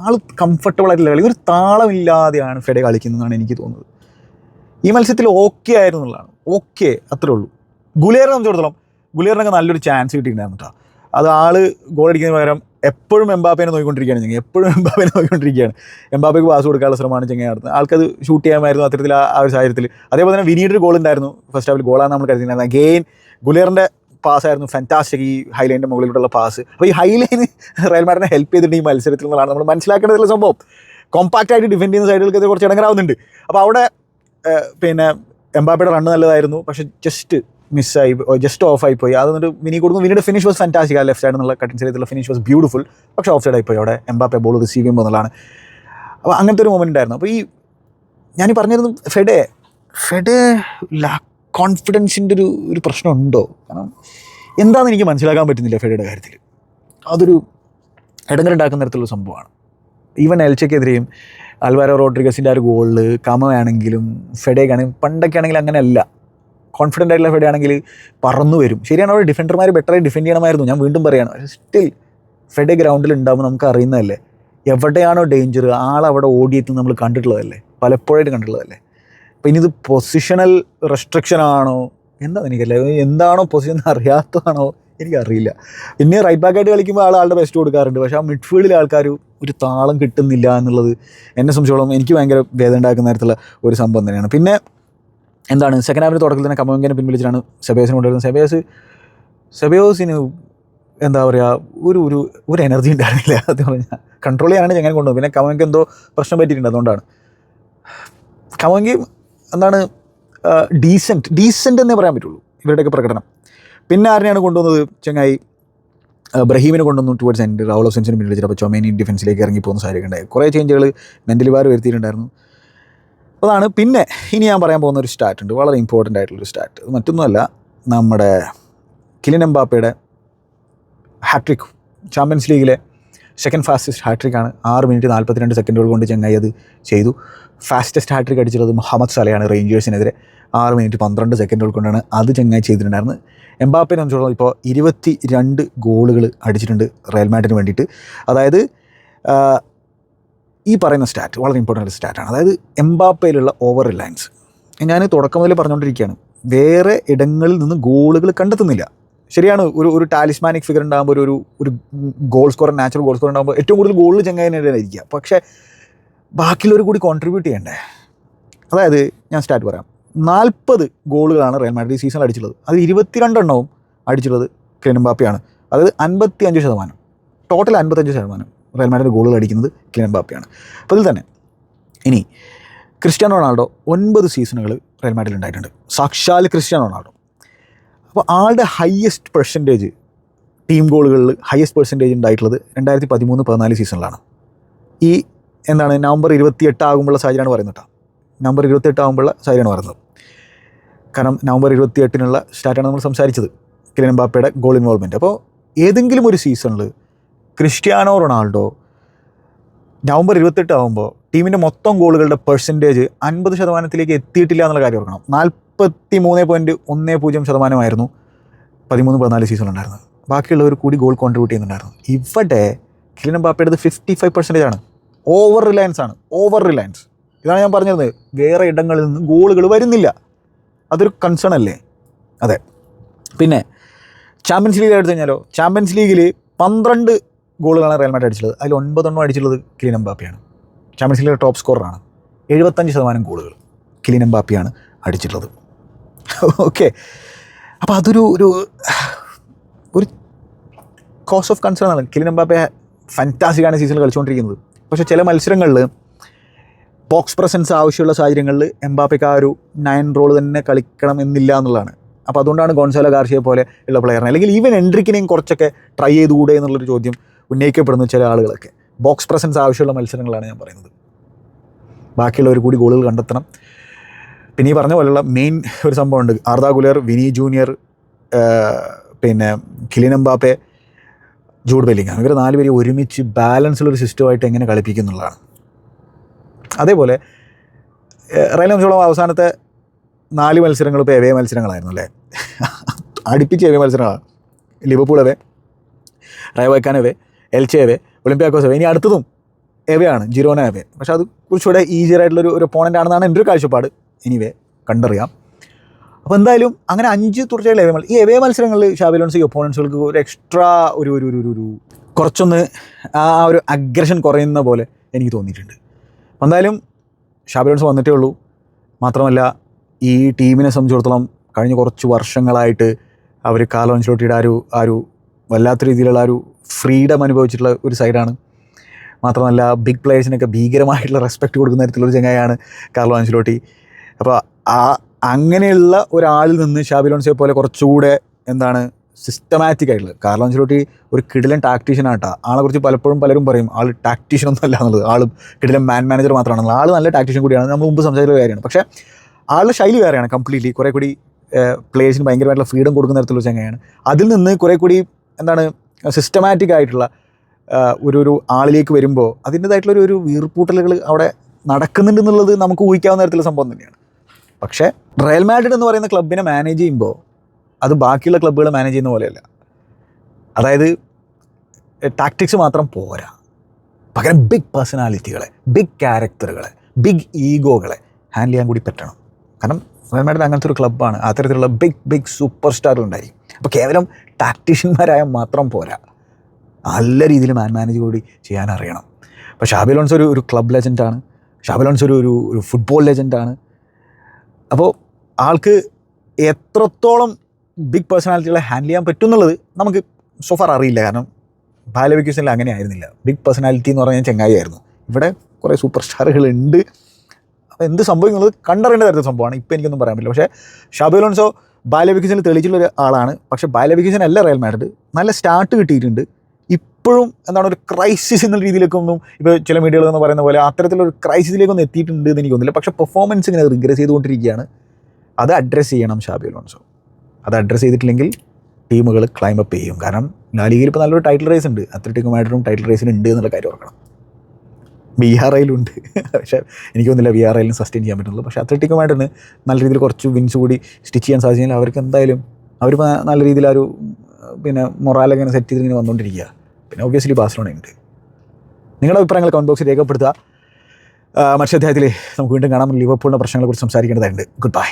ആൾ കംഫർട്ടബിൾ ആയിട്ടുള്ള കളി ഒരു താളമില്ലാതെയാണ് ഫെഡെ കളിക്കുന്നതെന്നാണ് എനിക്ക് തോന്നുന്നത്. ഈ മത്സരത്തിൽ ഓക്കെ ആയിരുന്നു എന്നുള്ളതാണ്. ഓക്കെ അത്രേ ഉള്ളൂ. ഗുലേറിനെ സംബന്ധിച്ചിടത്തോളം ഗുലേറിനൊക്കെ നല്ലൊരു ചാൻസ് കിട്ടിയിട്ടുണ്ടായിരുന്നു കേട്ടോ. അത് ആൾ ഗോൾ അടിക്കുന്നതിന് പകരം എപ്പോഴും എംബാപ്പേനെ നോക്കിക്കൊണ്ടിരിക്കുകയാണ് ചെങ്ങ എപ്പോഴും എംബാപ്പേനെ നോക്കിക്കൊണ്ടിരിക്കുകയാണ്. എംബാപ്പയ്ക്ക് പാസ് കൊടുക്കാനുള്ള ശ്രമമാണ് ചെങ്ങ നടത്തുന്നത്. ആൾക്കത് ഷൂട്ട് ചെയ്യാമായിരുന്നു അത്തരത്തിൽ ആ ഒരു സാഹചര്യത്തിൽ. അതേപോലെ തന്നെ വിനീഡ് ഗോൾ ഉണ്ടായിരുന്നു. ഫസ്റ്റ് ഹാഫിൽ ഗോളാണ് നമ്മൾ കരുതിയിരുന്നത്. അഗെയിൻ ഗുലേറിന്റെ പാസ്സായിരുന്നു ഫാന്റാസ്റ്റിക് ഈ ഹൈലൈന്റെ മുകളിലോട്ടുള്ള പാസ് അപ്പോൾ ഈ ഹൈലൈന് റയൽ ഹെൽപ്പ് ചെയ്തിട്ടുണ്ട് ഈ മത്സരത്തിൽ നിന്നുള്ളതാണ് നമ്മൾ മനസ്സിലാക്കേണ്ടതുള്ള സംഭവം. കോമ്പാക്റ്റ് ആയിട്ട് ഡിഫെൻഡ് ചെയ്യുന്ന സൈഡുകൾക്ക് കുറച്ച് ഇടങ്ങറാവുന്നുണ്ട്. അപ്പോൾ അവിടെ പിന്നെ എംബാപ്പയുടെ റണ്ണ് നല്ലതായിരുന്നു. പക്ഷേ ജസ്റ്റ് മിസ്സായി ജസ്റ്റ് ഓഫ് ആയി പോയി. അത് എന്നിട്ട് മിനി കൊടുക്കും. മിനിയുടെ ഫിനിഷ് വാസ് ഫാന്റാസ്റ്റിക് ആ ലെഫ്റ്റ് സൈഡ് എന്നുള്ള കട്ടിൻ സൈഡിലുള്ള ഫിനിഷ് വാസ് ബ്യൂട്ടിഫുൾ പക്ഷേ ഓഫ് സൈഡ് ആയി പോയി. അവിടെ എംബാപ്പെ ബോൾ റിസീവ് ചെയ്യുമ്പോൾ എന്നുള്ളതാണ്. അപ്പോൾ അങ്ങനത്തെ ഒരു മൊമെന്റ് ഉണ്ടായിരുന്നു. അപ്പോൾ ഈ ഞാൻ പറഞ്ഞിരുന്നു ഫെഡേ ഫെഡെ ലാ കോൺഫിഡൻസിന്റെ ഒരു ഒരു പ്രശ്നമുണ്ടോ? കാരണം എന്താണെന്ന് എനിക്ക് മനസ്സിലാക്കാൻ പറ്റുന്നില്ല ഫെഡയുടെ കാര്യത്തിൽ അതൊരു ഇടങ്ങലുണ്ടാക്കുന്ന തരത്തിലുള്ള സംഭവമാണ്. ഈവൻ എൽച്ചയ്ക്കെതിരെയും അൽവാരോ റോഡ്രിഗസിന്റെ ആ ഒരു ഗോളിൽ കമയാണെങ്കിലും ഫെഡേക്കാണെങ്കിലും പണ്ടൊക്കെ ആണെങ്കിൽ അങ്ങനെയല്ല. കോൺഫിഡന്റ് ആയിട്ടുള്ള ഫെഡ് ആണെങ്കിൽ പറന്നു വരും. ശരിയാണ് അവിടെ ഡിഫൻഡർമാർ ബെറ്ററായി ഡിഫെൻഡ് ചെയ്യണമായിരുന്നു. ഞാൻ വീണ്ടും പറയാണ് സ്റ്റിൽ ഫെഡ് ഗ്രൗണ്ടിൽ ഉണ്ടാകുമ്പോൾ നമുക്ക് അറിയുന്നതല്ലേ? എവിടെയാണോ ഡേഞ്ചർ ആളവിടെ ഓടിയെത്തി നമ്മൾ കണ്ടിട്ടുള്ളതല്ലേ? പലപ്പോഴായിട്ട് കണ്ടിട്ടുള്ളതല്ലേ? അപ്പോൾ ഇനി ഇത് പൊസിഷണൽ റെസ്ട്രിക്ഷൻ ആണോ? എന്താണെന്ന് എനിക്കല്ല എന്താണോ പൊസിഷൻ അറിയാത്തതാണോ? എനിക്കറിയില്ല. പിന്നെ റൈറ്റ് ബാക്കായിട്ട് കളിക്കുമ്പോൾ ആൾ ആളുടെ ബെസ്റ്റ് കൊടുക്കാറുണ്ട്. പക്ഷേ ആ മിഡ്ഫീൽഡിൽ ആൾക്കാർ ഒരു താളം കിട്ടുന്നില്ല എന്നുള്ളത് എന്നെ സംബന്ധിച്ചോളം എനിക്ക് ഭയങ്കര വേദന ഉണ്ടാക്കുന്ന തരത്തിലുള്ള ഒരു സംഭവം തന്നെയാണ്. പിന്നെ എന്താണ്? സെക്കൻഡ് ഹാഫിന്റെ തുടക്കത്തിൽ തന്നെ കമോങ്കിനെ പിൻവലിച്ചിട്ടാണ് സെബേസിനെ കൊണ്ടുവരുന്നത്. സെബേസ് സെബയോസിന് എന്താ പറയുക ഒരു ഒരു ഒരു എനർജി ഉണ്ടായിരുന്നില്ല. അത് പറഞ്ഞാൽ കൺട്രോൾ ചെയ്യാനാണ് ചെങ്ങനെ കൊണ്ടുപോകും പിന്നെ കമോങ്ക് എന്തോ പ്രശ്നം പറ്റിയിട്ടുണ്ട്. അതുകൊണ്ടാണ്. കമോങ്കി എന്താണ് ഡീസന്റ് ഡീസന്റ് എന്നേ പറയാൻ പറ്റുള്ളൂ. ഇവരുടെയൊക്കെ പ്രകടനം. പിന്നെ ആരെയാണ് കൊണ്ടുവന്നത് ചെങ്ങായി? ബ്രഹീമിനെ കൊണ്ടുവന്നു ടുവേർഡ്സ് എൻഡ് റൗൾ ഓഫ് സെൻസിന് പിന്നിൽ അപ്പോൾ ചൊമേനി ഡിഫൻസിലേക്ക് ഇറങ്ങി പോകുന്ന സാഹചര്യം ഉണ്ടായി. കുറേ ചേഞ്ചുകൾ മെന്റലി വാർ വരുത്തിയിട്ടുണ്ടായിരുന്നു. അതാണ്. പിന്നെ ഇനി ഞാൻ പറയാൻ പോകുന്ന ഒരു സ്റ്റാറ്റ് ഉണ്ട്. വളരെ ഇമ്പോർട്ടന്റ് ആയിട്ടുള്ളൊരു സ്റ്റാറ്റ് അത് മറ്റൊന്നുമല്ല നമ്മുടെ കിലിൻ എംബാപ്പയുടെ ഹാട്രിക് ചാമ്പ്യൻസ് ലീഗിലെ സെക്കൻഡ് ഫാസ്റ്റസ്റ്റ് ഹാട്രിക്കാണ് ആറ് മിനിറ്റ് നാൽപ്പത്തിരണ്ട് സെക്കൻഡുകൾ കൊണ്ട് ചെങ്ങായി അത് ചെയ്തു. ഫാസ്റ്റസ്റ്റ് ഹാട്രിക് അടിച്ചിട്ടുള്ളത് മുഹമ്മദ് സലയാണ് റേഞ്ചേഴ്സിനെതിരെ. ആറ് മിനിറ്റ് പന്ത്രണ്ട് സെക്കൻഡുകൾ കൊണ്ടാണ് അത് ചെങ്ങായി ചെയ്തിട്ടുണ്ടായിരുന്നത്. എംബാപ്പിനെ സംബന്ധിച്ചിടത്തോളം ഇപ്പോൾ ഇരുപത്തി രണ്ട് ഗോളുകൾ അടിച്ചിട്ടുണ്ട് റയൽ വേണ്ടിയിട്ട്. അതായത് ഈ പറയുന്ന സ്റ്റാറ്റ് വളരെ ഇമ്പോർട്ടന്റ് ഒരു സ്റ്റാറ്റാണ് അതായത് എംബാപ്പയിലുള്ള ഓവർ റിലയൻസ് ഞാൻ തുടക്കം മുതൽ പറഞ്ഞുകൊണ്ടിരിക്കുകയാണ് വേറെ ഇടങ്ങളിൽ നിന്ന് ഗോളുകൾ കണ്ടെത്തുന്നില്ല. ശരിയാണ് ഒരു ഒരു ടാലിസ്മാനിക് ഫിഗർ ഉണ്ടാകുമ്പോൾ ഒരു ഒരു goal score natural goal score ഉണ്ടാകുമ്പോൾ ഏറ്റവും കൂടുതൽ ഗോളിൽ ചെങ്ങായിരിക്കുക പക്ഷേ ബാക്കിയുള്ളവർ കൂടി കോൺട്രിബ്യൂട്ട് ചെയ്യണ്ടേ? അതായത് ഞാൻ സ്റ്റാർട്ട് പറയാം. നാൽപ്പത് ഗോളുകളാണ് റയൽ മാഡ്രിഡ് സീസണിൽ അടിച്ചിട്ടുള്ളത്. അത് ഇരുപത്തിരണ്ടെണ്ണവും അടിച്ചിട്ടുള്ളത് ക്ലിൻ എംബാപ്പയാണ് അതായത് അൻപത്തി അഞ്ച് ശതമാനം. ടോട്ടൽ അൻപത്തഞ്ച് ശതമാനം. റയൽ മാഡ്രിഡ് ഗോളുകൾ അടിക്കുന്നത് കിലിയൻ ബാപ്പയാണ്. അപ്പോൾ ഇതിൽ തന്നെ ഇനി ക്രിസ്ത്യാനോ റൊണാൾഡോ ഒൻപത് സീസണുകൾ റയൽ മാഡ്രിഡിൽ ഉണ്ടായിട്ടുണ്ട്. സാക്ഷാൽ ക്രിസ്ത്യാനോ റൊണാൾഡോ. അപ്പോൾ ആളുടെ ഹയസ്റ്റ് പെർസെന്റേജ് ടീം ഗോളുകളിൽ ഹയസ്റ്റ് പെർസെന്റേജ് ഉണ്ടായിട്ടുള്ളത് രണ്ടായിരത്തി പതിമൂന്ന് പതിനാല് സീസണിലാണ്. ഈ എന്താണ് നവംബർ ഇരുപത്തിയെട്ട് ആകുമ്പോഴുള്ള സാഹചര്യമാണ് പറയുന്നത് കേട്ടോ. നവംബർ ഇരുപത്തിയെട്ട് ആകുമ്പോഴുള്ള സാഹചര്യമാണ് പറയുന്നത്. കാരണം നവംബർ ഇരുപത്തിയെട്ടിനുള്ള സ്റ്റാർട്ടാണ് നമ്മൾ സംസാരിച്ചത്. കിലിൻ ബാപ്പയുടെ ഗോൾ ഇൻവോൾവ്മെന്റ് അപ്പോൾ ഏതെങ്കിലും ഒരു സീസണിൽ ക്രിസ്ത്യാനോ റൊണാൾഡോ നവംബർ ഇരുപത്തെട്ട് ആകുമ്പോൾ ടീമിന്റെ മൊത്തം ഗോളുകളുടെ പെർസെന്റേജ് അൻപത് ശതമാനത്തിലേക്ക് എത്തിയിട്ടില്ല എന്നുള്ള കാര്യം ഓർക്കണം. നാൽപ്പത്തി മൂന്ന് പോയിന്റ് ഒന്ന് പൂജ്യം ശതമാനമായിരുന്നു പതിമൂന്ന് പതിനാല് സീസണിലുണ്ടായിരുന്നത് ബാക്കിയുള്ളവർ കൂടി ഗോൾ കോൺട്രിബ്യൂട്ട് ചെയ്യുന്നുണ്ടായിരുന്നു. ഇവിടെ കിലിൻ ബാപ്പയുടേത് ഫിഫ്റ്റി ഫൈവ് പെർസെന്റേജ് ആണ്. ഓവർ റിലയൻസ് ആണ്. ഓവർ റിലയൻസ് ഇതാണ് ഞാൻ പറഞ്ഞത് വേറെ ഇടങ്ങളിൽ നിന്ന് ഗോളുകൾ വരുന്നില്ല. അതൊരു കൺസേൺ അല്ലേ? അതെ. പിന്നെ ചാമ്പ്യൻസ് ലീഗ് എടുത്തു കഴിഞ്ഞാലോ? ചാമ്പ്യൻസ് ലീഗിൽ പന്ത്രണ്ട് ഗോളുകളാണ് റയൽ മാഡ്രിഡ് അടിച്ചുള്ളത് അതിൽ ഒൻപതെണ്ണം അടിച്ചുള്ളത് കിലിൻ എംബാപ്പിയാണ് ചാമ്പ്യൻസ് ലീഗിലെ ടോപ്പ് സ്കോറാണ് എഴുപത്തഞ്ച് ശതമാനം ഗോളുകൾ കിലിൻ എംബാപ്പിയാണ് അടിച്ചിട്ടുള്ളത്. ഓക്കെ അപ്പോൾ അതൊരു ഒരു ഒരു കോസ് ഓഫ് കൺസേൺ ആണ്. കിലിൻ എംബാപ്പെ ഫാന്റാസിക്കാണ് സീസണിൽ കളിച്ചുകൊണ്ടിരിക്കുന്നത്. പക്ഷേ ചില മത്സരങ്ങളിൽ ബോക്സ് പ്രസൻസ് ആവശ്യമുള്ള സാഹചര്യങ്ങളിൽ എംബാപ്പയ്ക്ക് ആ ഒരു നയൻ റോൾ തന്നെ കളിക്കണം എന്നില്ല എന്നുള്ളതാണ്. അപ്പോൾ അതുകൊണ്ടാണ് ഗോൺസാലോ ഗാർഷിയെ പോലെ ഉള്ള പ്ലെയറിനെ അല്ലെങ്കിൽ ഈവൻ എൻട്രിക്കിനെയും കുറച്ചൊക്കെ ട്രൈ ചെയ്തുകൂടെ എന്നുള്ളൊരു ചോദ്യം ഉന്നയിക്കപ്പെടുന്നു ചില ആളുകളൊക്കെ. ബോക്സ് പ്രസൻസ് ആവശ്യമുള്ള മത്സരങ്ങളാണ് ഞാൻ പറയുന്നത്. ബാക്കിയുള്ളവർ കൂടി ഗോളുകൾ കണ്ടെത്തണം. പിന്നെ ഈ പറഞ്ഞ പോലെയുള്ള മെയിൻ ഒരു സംഭവമുണ്ട്. ആർദാ ഗുലർ വിനി ജൂനിയർ പിന്നെ കിലിനംബാപ്പെ ജൂഡ് ബെല്ലിങ്ങാം ഇവർ നാല് പേര് ഒരുമിച്ച് ബാലൻസുള്ളൊരു സിസ്റ്റമായിട്ട് എങ്ങനെ കളിപ്പിക്കുന്നുള്ളതാണ്. അതേപോലെ റയൽ സംബന്ധിച്ചോളം അവസാനത്തെ നാല് മത്സരങ്ങൾ ഇപ്പോൾ എവേ മത്സരങ്ങളായിരുന്നു അല്ലേ? അടുപ്പിച്ച് എവേ മത്സരങ്ങളാണ്. Liverpool away റയവക്കാൻ away Elche away Olympiacos away ഇനി അടുത്തതും എവയാണ്? ജിറോന എവേ. പക്ഷെ അത് കുറച്ചുകൂടെ ഈസിയർ ആയിട്ടുള്ളൊരു ഒരു ഒപ്പോണന്റ് ആണെന്നാണ് എന്റെ ഒരു കാഴ്ചപ്പാട്. എനിവേ കണ്ടറിയാം. അപ്പോൾ എന്തായാലും അങ്ങനെ അഞ്ച് തുടർച്ചയായുള്ള എവേ മത്സരം ഈ എവേ മത്സരങ്ങളിൽ ഷാബിലോൺസ് ഈ ഒപ്പോണൻസുകൾക്ക് ഒരു എക്സ്ട്രാ ഒരു ഒരു ഒരു ഒരു കുറച്ചൊന്ന് ആ ഒരു അഗ്രഷൻ കുറയുന്ന പോലെ എനിക്ക് തോന്നിയിട്ടുണ്ട്. എന്തായാലും ഷാബിലോൺസ് വന്നിട്ടേ ഉള്ളൂ. മാത്രമല്ല ഈ ടീമിനെ സംബന്ധിച്ചിടത്തോളം കഴിഞ്ഞ കുറച്ച് വർഷങ്ങളായിട്ട് അവർ കാലോൺസിലോട്ടിയുടെ ആ ഒരു ആ ഒരു വല്ലാത്ത രീതിയിലുള്ള ഒരു ഫ്രീഡം അനുഭവിച്ചിട്ടുള്ള ഒരു സൈഡാണ് മാത്രമല്ല ബിഗ് പ്ലേയേഴ്സിനൊക്കെ ഭീകരമായിട്ടുള്ള റെസ്പെക്റ്റ് കൊടുക്കുന്ന തരത്തിലുള്ള ഒരു ചങ്ങായാണ് കാർലോ അഞ്ചിലോട്ടി അപ്പോൾ ആ അങ്ങനെയുള്ള ഒരാളിൽ നിന്ന് ഷാബിലോൺസിയെ പോലെ കുറച്ചുകൂടെ എന്താണ് സിസ്റ്റമാറ്റിക് ആയിട്ടുള്ളത് കാർലോ അഞ്ചിലോട്ടി ഒരു കിടിലൻ ടാക്ടീഷ്യൻ ആട്ടാ ആളെ കുറിച്ച് പലപ്പോഴും പലരും പറയും ആൾ ടാക്ടീഷ്യൻ ഒന്നും അല്ല എന്നുള്ളത്. ആൾ കിടിലൻ മാൻ മാനേജർ മാത്രമാണ് ആൾ നല്ല ടാക്ടീഷ്യൻ കൂടിയാണ്. നമ്മൾ മുമ്പ് സംസാരിച്ച കാര്യമാണ്. പക്ഷേ ആളുടെ ശൈലി വേറെയാണ് കംപ്ലീറ്റ്ലി കുറേ കൂടി പ്ലേയേഴ്സിന് ഭയങ്കരമായിട്ടുള്ള ഫ്രീഡം കൊടുക്കുന്ന തരത്തിലുള്ള ചങ്ങയാണ് അതിൽ നിന്ന് കുറേ കൂടി എന്താണ് സിസ്റ്റമാറ്റിക് ആയിട്ടുള്ള ഒരു ഒരു ആളിലേക്ക് വരുമ്പോൾ അതിന്റേതായിട്ടുള്ള ഒരു ഒരു വീർപ്പൂട്ടലുകൾ അവിടെ നടക്കുന്നുണ്ട് എന്നുള്ളത് നമുക്ക് ഊഹിക്കാവുന്ന തരത്തിലുള്ള സംഭവം തന്നെയാണ്. പക്ഷേ റയൽ മാഡ്രിഡ് എന്ന് പറയുന്ന ക്ലബിനെ മാനേജ് ചെയ്യുമ്പോൾ അത് ബാക്കിയുള്ള ക്ലബ്ബുകൾ മാനേജ് ചെയ്യുന്ന പോലെയല്ല. അതായത് ടാക്ടിക്സ് മാത്രം പോരാ. പകരം ബിഗ് പേഴ്സണാലിറ്റികളെ ബിഗ് ക്യാരക്ടറുകളെ ബിഗ് ഈഗോകളെ ഹാൻഡിൽ ചെയ്യാൻ കൂടി പറ്റണം. കാരണം റയൽ മാഡ്രിഡ് അങ്ങനത്തെ ഒരു ക്ലബ്ബാണ് അത്തരത്തിലുള്ള ബിഗ് ബിഗ് സൂപ്പർ സ്റ്റാറുകൾ ഉണ്ടായി അപ്പോൾ കേവലം ടാക്ടീഷ്യന്മാരായ മാത്രം പോരാ. നല്ല രീതിയിൽ മാൻ മാനേജ് കൂടി ചെയ്യാൻ അറിയണം. അപ്പോൾ ഷാബിലോൺസ് ഒരു ഒരു ക്ലബ് ലെജൻഡാണ് ഷാബിലോൺസ് ഒരു ഒരു ഒരു ഫുട്ബോൾ ലെജൻഡാണ് അപ്പോൾ ആൾക്ക് എത്രത്തോളം ബിഗ് പേഴ്സണാലിറ്റികളെ ഹാൻഡിൽ ചെയ്യാൻ പറ്റും എന്നുള്ളത് നമുക്ക് സോഫാർ അറിയില്ല. കാരണം ബാലവിക്യൂസിനിൽ അങ്ങനെ ആയിരുന്നില്ല. ബിഗ് പേഴ്സണാലിറ്റി എന്ന് പറഞ്ഞാൽ ചെങ്ങായി ആയിരുന്നു. ഇവിടെ കുറേ സൂപ്പർ സ്റ്റാറുകളുണ്ട് അപ്പോൾ എന്ത് സംഭവിക്കുന്നത് കണ്ടറിയേണ്ട തരത്തിൽ സംഭവമാണ്. ഇപ്പോൾ എനിക്കൊന്നും പറയാൻ പറ്റില്ല. പക്ഷേ ഷാബിലോൺസോ ബാലവിക്യൂസിൽ തെളിയിച്ചുള്ള ഒരു ആളാണ്. പക്ഷേ ബാലവികസൻ അല്ല റയൽ മാഡ്രിഡ് നല്ല സ്റ്റാർട്ട് കിട്ടിയിട്ടുണ്ട്. ഇപ്പോഴും എന്താണ് ഒരു ക്രൈസിസ് എന്നുള്ള രീതിയിലേക്കൊന്നും ഇപ്പോൾ ചില മീഡിയകൾ എന്ന് പറയുന്ന പോലെ അത്തരത്തിലൊരു ക്രൈസിസിലേക്കൊന്നും എത്തിയിട്ടുണ്ട് എന്ന് എനിക്ക് തോന്നുന്നില്ല. പക്ഷേ പെർഫോമൻസ് ഇങ്ങനെ റിഗ്രസ് ചെയ്തുകൊണ്ടിരിക്കുകയാണ്. അത് അഡ്രസ്സ് ചെയ്യണം ഷാബി അലോൺസോ. അത് അഡ്രസ്സ് ചെയ്തിട്ടില്ലെങ്കിൽ ടീമുകൾ ക്ലൈമപ്പ് ചെയ്യും. കാരണം ലാലിഗയിൽ ഇപ്പോൾ നല്ലൊരു ടൈറ്റിൽ റേസ് ഉണ്ട്. അത്ലറ്റിക് മാഡ്രിഡും ടൈറ്റിൽ റേസിന് ഉണ്ട് എന്നുള്ള കാര്യം ഓർക്കണം. ബി ആർ ഐയിലുണ്ട് പക്ഷേ എനിക്ക് തോന്നുന്നില്ല ബി ആർ ഐയിലും സസ്റ്റെയിൻ ചെയ്യാൻ പറ്റുള്ളൂ. പക്ഷേ അത്ലറ്റിക് മാഡ്രിന് നല്ല രീതിയിൽ കുറച്ച് വിൻസ് കൂടി സ്റ്റിച്ച് ചെയ്യാൻ സാധിച്ചാൽ അവർക്ക് എന്തായാലും അവർ നല്ല രീതിയിൽ ആ ഒരു പിന്നെ മൊറാലൊക്കെ ഇങ്ങനെ സെറ്റ് ചെയ്ത് ഇങ്ങനെ വന്നുകൊണ്ടിരിക്കുക പിന്നെ ഒബ്വിയസ്ലി ഉണ്ട് നിങ്ങളുടെ അഭിപ്രായങ്ങൾ കമന്റ് ബോക്സിൽ രേഖപ്പെടുത്തുക. മത്സ്യാധ്യായത്തിൽ നമുക്ക് വീണ്ടും കാണാം. ലിവർപൂളിന്റെ പ്രശ്നങ്ങളെക്കുറിച്ച് സംസാരിക്കേണ്ടതായിട്ടുണ്ട് ഗുഡ് ബൈ